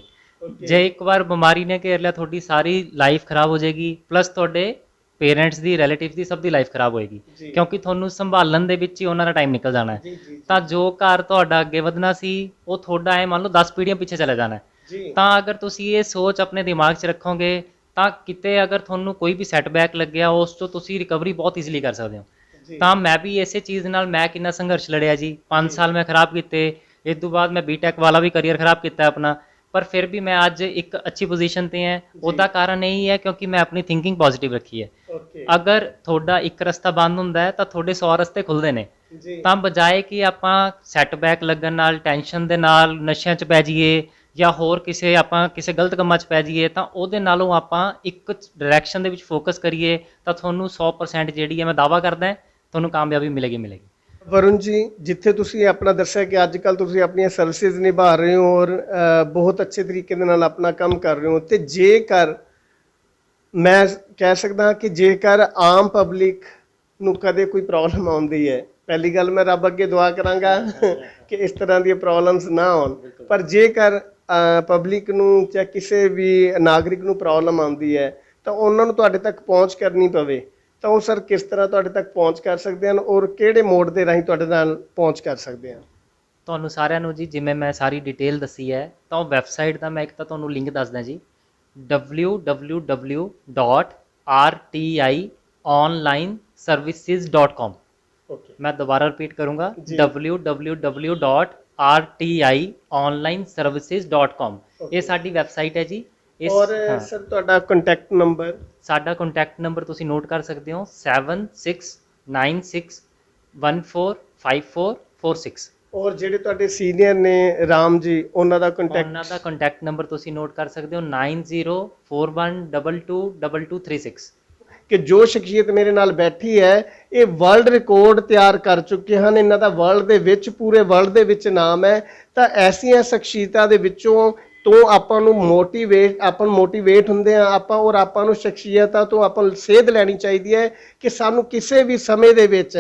ਜੇ ਇੱਕ ਵਾਰ ਬਿਮਾਰੀ ਨੇ ਘੇਰ ਲਿਆ ਤੁਹਾਡੀ ਸਾਰੀ ਲਾਈਫ ਖਰਾਬ ਹੋ ਜਾਏਗੀ ਪਲੱਸ ਤੁਹਾਡੇ ਪੇਰੈਂਟਸ ਦੀ ਰਿਲੇਟਿਵਸ ਦੀ ਸਭ ਦੀ ਲਾਈਫ ਖਰਾਬ ਹੋਏਗੀ। ਕਿਉਂਕਿ ਤੁਹਾਨੂੰ ਸੰਭਾਲਣ ਦੇ ਵਿੱਚ ਹੀ ਉਹਨਾਂ ਦਾ ਟਾਈਮ ਨਿਕਲ ਜਾਣਾ ਹੈ। ਤਾਂ ਜੋ ਘਰ ਤੁਹਾਡਾ ਅੱਗੇ ਵਧਣਾ ਸੀ ਉਹ ਤੁਹਾਡਾ ਐ ਮੰਨ ਲਓ 10 ਪੀੜ੍ਹੀਆਂ ਪਿੱਛੇ ਚਲੇ ਜਾਣਾ ਹੈ। ਤਾਂ ਅਗਰ ਤੁਸੀਂ ਇਹ ਸੋਚ ਆਪਣੇ ਦਿਮਾਗ 'ਚ ਰੱਖੋਗੇ ਤਾਂ ਕਿਤੇ ਅਗਰ ਤੁਹਾਨੂੰ ਕੋਈ ਵੀ ਸੈਟਬੈਕ ਲੱਗਿਆ ਉਸ ਤੋਂ ਤੁਸੀਂ ਰਿਕਵਰੀ ਬਹੁਤ ਈਜ਼ੀਲੀ ਕਰ ਸਕਦੇ ਹੋ। ਤਾਂ ਮੈਂ ਵੀ ਇਸੇ ਚੀਜ਼ ਨਾਲ ਮੈਂ ਕਿੰਨਾ ਸੰਘਰਸ਼ ਲੜਿਆ ਜੀ। 5 ਸਾਲ ਮੈਂ ਖਰਾਬ ਕੀਤੇ ਇਸ ਤੋਂ ਬਾਅਦ ਮੈਂ ਬੀਟੈਕ ਵਾਲਾ ਵੀ ਕਰੀਅਰ ਖਰਾਬ ਕੀਤਾ ਆਪਣਾ। ਪਰ ਫਿਰ ਵੀ ਮੈਂ ਅੱਜ ਇੱਕ ਅੱਛੀ ਪੋਜੀਸ਼ਨ ਤੇ ਹਾਂ। ਉਹਦਾ ਕਾਰਨ ਇਹੀ ਹੈ ਕਿਉਂਕਿ ਮੈਂ ਆਪਣੀ ਥਿੰਕਿੰਗ ਪੋਜ਼ਿਟਿਵ ਰੱਖੀ ਹੈ। ਓਕੇ ਅਗਰ ਤੁਹਾਡਾ ਇੱਕ ਰਸਤਾ ਬੰਦ ਹੁੰਦਾ ਹੈ ਤਾਂ ਤੁਹਾਡੇ 100 ਰਸਤੇ ਖੁੱਲਦੇ ਨੇ। ਜੀ। ਤਾਂ ਬਜਾਏ ਕਿ ਆਪਾਂ ਸੈਟਬੈਕ ਲੱਗਣ ਨਾਲ ਟੈਨਸ਼ਨ ਦੇ ਨਾਲ ਨਸ਼ਿਆਂ 'ਚ ਪੈ ਜਾਈਏ ਜਾਂ ਹੋਰ ਕਿਸੇ ਆਪਾਂ ਕਿਸੇ ਗਲਤ ਕੰਮਾਂ 'ਚ ਪੈ ਜਾਈਏ ਤਾਂ ਉਹਦੇ ਨਾਲੋਂ ਆਪਾਂ ਇੱਕ ਡਾਇਰੈਕਸ਼ਨ ਦੇ ਵਿੱਚ ਫੋਕਸ ਕਰੀਏ ਤਾਂ ਤੁਹਾਨੂੰ 100% ਜਿਹੜੀ ਹੈ ਮੈਂ ਦਾਵਾ ਕਰਦਾ ਹਾਂ, ਤੁਹਾਨੂੰ ਕਾਮਯਾਬੀ ਮਿਲੇਗੀ ਮਿਲੇਗੀ। ਵਰੁਣ ਜੀ ਜਿੱਥੇ ਤੁਸੀਂ ਆਪਣਾ ਦੱਸਿਆ ਕਿ ਅੱਜ ਕੱਲ ਤੁਸੀਂ ਆਪਣੀਆਂ ਸਰਵਿਸਿਜ਼ ਨਿਭਾ ਰਹੇ ਹੋ ਔਰ ਬਹੁਤ ਅੱਛੇ ਤਰੀਕੇ ਦੇ ਨਾਲ ਆਪਣਾ ਕੰਮ ਕਰ ਰਹੇ ਹੋ ਤੇ ਜੇਕਰ ਮੈਂ ਕਹਿ ਸਕਦਾ ਕਿ ਜੇਕਰ ਆਮ ਪਬਲਿਕ ਨੂੰ ਕਦੇ ਕੋਈ ਪ੍ਰੋਬਲਮ ਆਉਂਦੀ ਹੈ ਪਹਿਲੀ ਗੱਲ ਮੈਂ ਰੱਬ ਅੱਗੇ ਦੁਆ ਕਰਾਂਗਾ ਕਿ ਇਸ ਤਰ੍ਹਾਂ ਦੀਆਂ ਪ੍ਰੋਬਲਮਸ ਨਾ ਆਉਣ। ਪਰ ਜੇਕਰ ਪਬਲਿਕ ਨੂੰ ਜਾਂ ਕਿਸੇ ਵੀ ਨਾਗਰਿਕ ਨੂੰ ਪ੍ਰੋਬਲਮ ਆਉਂਦੀ ਹੈ ਤਾਂ ਉਹਨਾਂ ਨੂੰ ਤੁਹਾਡੇ ਤੱਕ ਪਹੁੰਚ ਕਰਨੀ ਪਵੇ। ਤਾਂ ਉਹ ਸਰ ਕਿਸ ਤਰ੍ਹਾਂ ਤੁਹਾਡੇ ਤੱਕ ਪਹੁੰਚ ਕਰ ਸਕਦੇ ਹਨ ਔਰ ਕਿਹੜੇ ਮੋਡ ਦੇ ਰਾਹੀਂ ਤੁਹਾਡੇ ਨਾਲ ਪਹੁੰਚ ਕਰ ਸਕਦੇ ਹਨ? ਤੁਹਾਨੂੰ ਸਾਰਿਆਂ ਨੂੰ ਜੀ ਜਿਵੇਂ ਮੈਂ ਸਾਰੀ ਡਿਟੇਲ ਦੱਸੀ ਹੈ ਤਾਂ ਉਹ ਵੈਬਸਾਈਟ ਦਾ ਮੈਂ ਇੱਕ ਤਾਂ ਤੁਹਾਨੂੰ ਲਿੰਕ ਦੱਸਦਾ ਜੀ। www.rtionlineservices.com ਓਕੇ ਮੈਂ ਦੁਬਾਰਾ ਰਿਪੀਟ ਕਰੂੰਗਾ। ਜੀ। www.rtionlineservices.com ਇਹ ਸਾਡੀ ਵੈਬਸਾਈਟ ਹੈ ਜੀ। ਔਰ। ਸਰ ਤੁਹਾਡਾ ਕੰਟੈਕਟ ਨੰਬਰ ਸਾਡਾ ਕੰਟੈਕਟ ਨੰਬਰ ਤੁਸੀਂ ਨੋਟ ਕਰ ਸਕਦੇ ਹੋ 7696145446 ਔਰ ਜਿਹੜੇ ਤੁਹਾਡੇ ਸੀਨੀਅਰ ਨੇ ਰਾਮ ਜੀ ਉਹਨਾਂ ਦਾ ਉਹਨਾਂ ਕੰਟੈਕਟ ਦਾ ਕੰਟੈਕਟ ਨੰਬਰ ਤੁਸੀਂ ਨੋਟ ਕਰ ਸਕਦੇ ਹੋ 9041222236 ਕਿ ਜੋ ਸ਼ਖਸੀਅਤ ਮੇਰੇ ਨਾਲ ਬੈਠੀ ਹੈ ਇਹ ਵਰਲਡ ਰਿਕਾਰਡ ਤਿਆਰ ਕਰ ਚੁੱਕੇ ਹਨ। ਇਹਨਾਂ ਦਾ ਵਰਲਡ ਦੇ ਵਿੱਚ ਪੂਰੇ ਵਰਲਡ ਦੇ ਵਿੱਚ ਨਾਮ ਹੈ। ਤਾਂ ਐਸੀਆਂ ਸ਼ਖਸੀਅਤਾਂ ਦੇ ਵਿੱਚੋਂ ਤੋਂ ਆਪਾਂ ਨੂੰ ਮੋਟੀਵੇਟ ਆਪਾਂ ਨੂੰ ਮੋਟੀਵੇਟ ਹੁੰਦੇ ਆ, ਆਪਾਂ ਔਰ ਆਪਾਂ ਨੂੰ ਸ਼ਖਸੀਅਤਾਂ ਤੋਂ ਆਪਾਂ ਨੂੰ ਸੇਧ ਲੈਣੀ ਚਾਹੀਦੀ ਹੈ ਕਿ ਸਾਨੂੰ ਕਿਸੇ ਵੀ ਸਮੇਂ ਦੇ ਵਿੱਚ,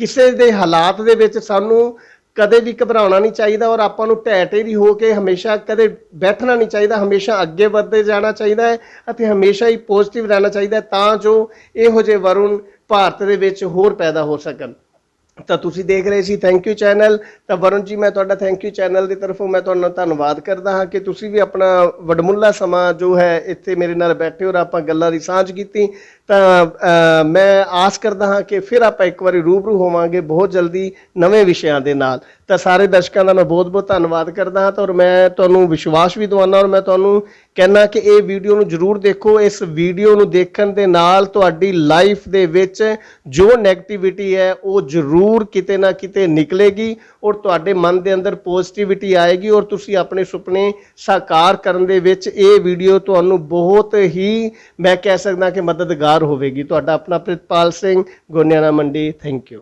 ਕਿਸੇ ਦੇ ਹਾਲਾਤ ਦੇ ਵਿੱਚ ਸਾਨੂੰ ਕਦੇ ਵੀ ਘਬਰਾਉਣਾ ਨਹੀਂ ਚਾਹੀਦਾ ਔਰ ਆਪਾਂ ਨੂੰ ਢਹਿ ਢੇਰੀ ਹੋ ਕੇ ਹਮੇਸ਼ਾ ਕਦੇ ਬੈਠਣਾ ਨਹੀਂ ਚਾਹੀਦਾ, ਹਮੇਸ਼ਾ ਅੱਗੇ ਵੱਧਦੇ ਜਾਣਾ ਚਾਹੀਦਾ ਹੈ ਅਤੇ ਹਮੇਸ਼ਾ ਹੀ ਪੋਜ਼ਿਟਿਵ ਰਹਿਣਾ ਚਾਹੀਦਾ ਤਾਂ ਜੋ ਇਹੋ ਜਿਹੇ ਵਰੁਣ ਭਾਰਤ ਦੇ ਵਿੱਚ ਹੋਰ ਪੈਦਾ ਹੋ ਸਕਣ। ਤਾਂ ਤੁਸੀਂ ਦੇਖ ਰਹੇ ਸੀ ਥੈਂਕ ਯੂ ਚੈਨਲ ਤਾਂ ਵਰੁਣ ਜੀ, ਮੈਂ ਤੁਹਾਡਾ ਥੈਂਕ ਯੂ ਚੈਨਲ ਦੀ ਤਰਫੋਂ ਮੈਂ ਤੁਹਾਨੂੰ ਧੰਨਵਾਦ ਕਰਦਾ ਹਾਂ ਕਿ ਤੁਸੀਂ ਵੀ ਆਪਣਾ ਵਡਮੁੱਲਾ ਸਮਾਂ ਜੋ ਹੈ ਇੱਥੇ ਮੇਰੇ ਨਾਲ ਬੈਠੇ ਔਰ ਆਪਾਂ ਗੱਲਾਂ ਦੀ ਸਾਂਝ ਕੀਤੀ। ਤਾਂ ਮੈਂ ਆਸ ਕਰਦਾ ਹਾਂ ਕਿ ਫਿਰ ਆਪਾਂ ਇੱਕ ਵਾਰੀ ਰੂਬਰੂ ਹੋਵਾਂਗੇ ਬਹੁਤ ਜਲਦੀ ਨਵੇਂ ਵਿਸ਼ਿਆਂ ਦੇ ਨਾਲ। ਤਾਂ ਸਾਰੇ ਦਰਸ਼ਕਾਂ ਦਾ ਮੈਂ ਬਹੁਤ-ਬਹੁਤ ਧੰਨਵਾਦ ਕਰਦਾ ਹਾਂ ਤਾਂ ਔਰ ਮੈਂ ਤੁਹਾਨੂੰ ਵਿਸ਼ਵਾਸ ਵੀ ਦਵਾਉਣਾ ਔਰ ਮੈਂ ਤੁਹਾਨੂੰ ਕਹਿਣਾ ਕਿ ਇਹ ਵੀਡੀਓ ਨੂੰ ਜਰੂਰ ਦੇਖੋ। ਇਸ ਵੀਡੀਓ ਨੂੰ ਦੇਖਣ ਦੇ ਨਾਲ ਤੁਹਾਡੀ ਲਾਈਫ ਦੇ ਵਿੱਚ ਜੋ 네ਗੇਟਿਵਿਟੀ ਹੈ, ਉਹ ਜਰੂਰ ਕਿਤੇ ਨਾ ਕਿਤੇ ਨਿਕਲੇਗੀ ਔਰ ਤੁਹਾਡੇ ਮਨ ਦੇ ਅੰਦਰ ਪੋਜ਼ਿਟਿਵਿਟੀ ਆਏਗੀ ਔਰ ਤੁਸੀਂ ਆਪਣੇ ਸੁਪਨੇ ਸਾਕਾਰ ਕਰਨ ਦੇ ਵਿੱਚ ਇਹ ਵੀਡੀਓ ਤੁਹਾਨੂੰ ਬਹੁਤ ਹੀ, ਮੈਂ ਕਹਿ ਸਕਦਾ ਕਿ ਮਦਦਗਾਰ ਹੋਵੇਗੀ। ਤੁਹਾਡਾ ਆਪਣਾ ਪ੍ਰਿਤਪਾਲ ਸਿੰਘ, ਗੋਨਿਆਣਾ ਮੰਡੀ ਥੈਂਕ ਯੂ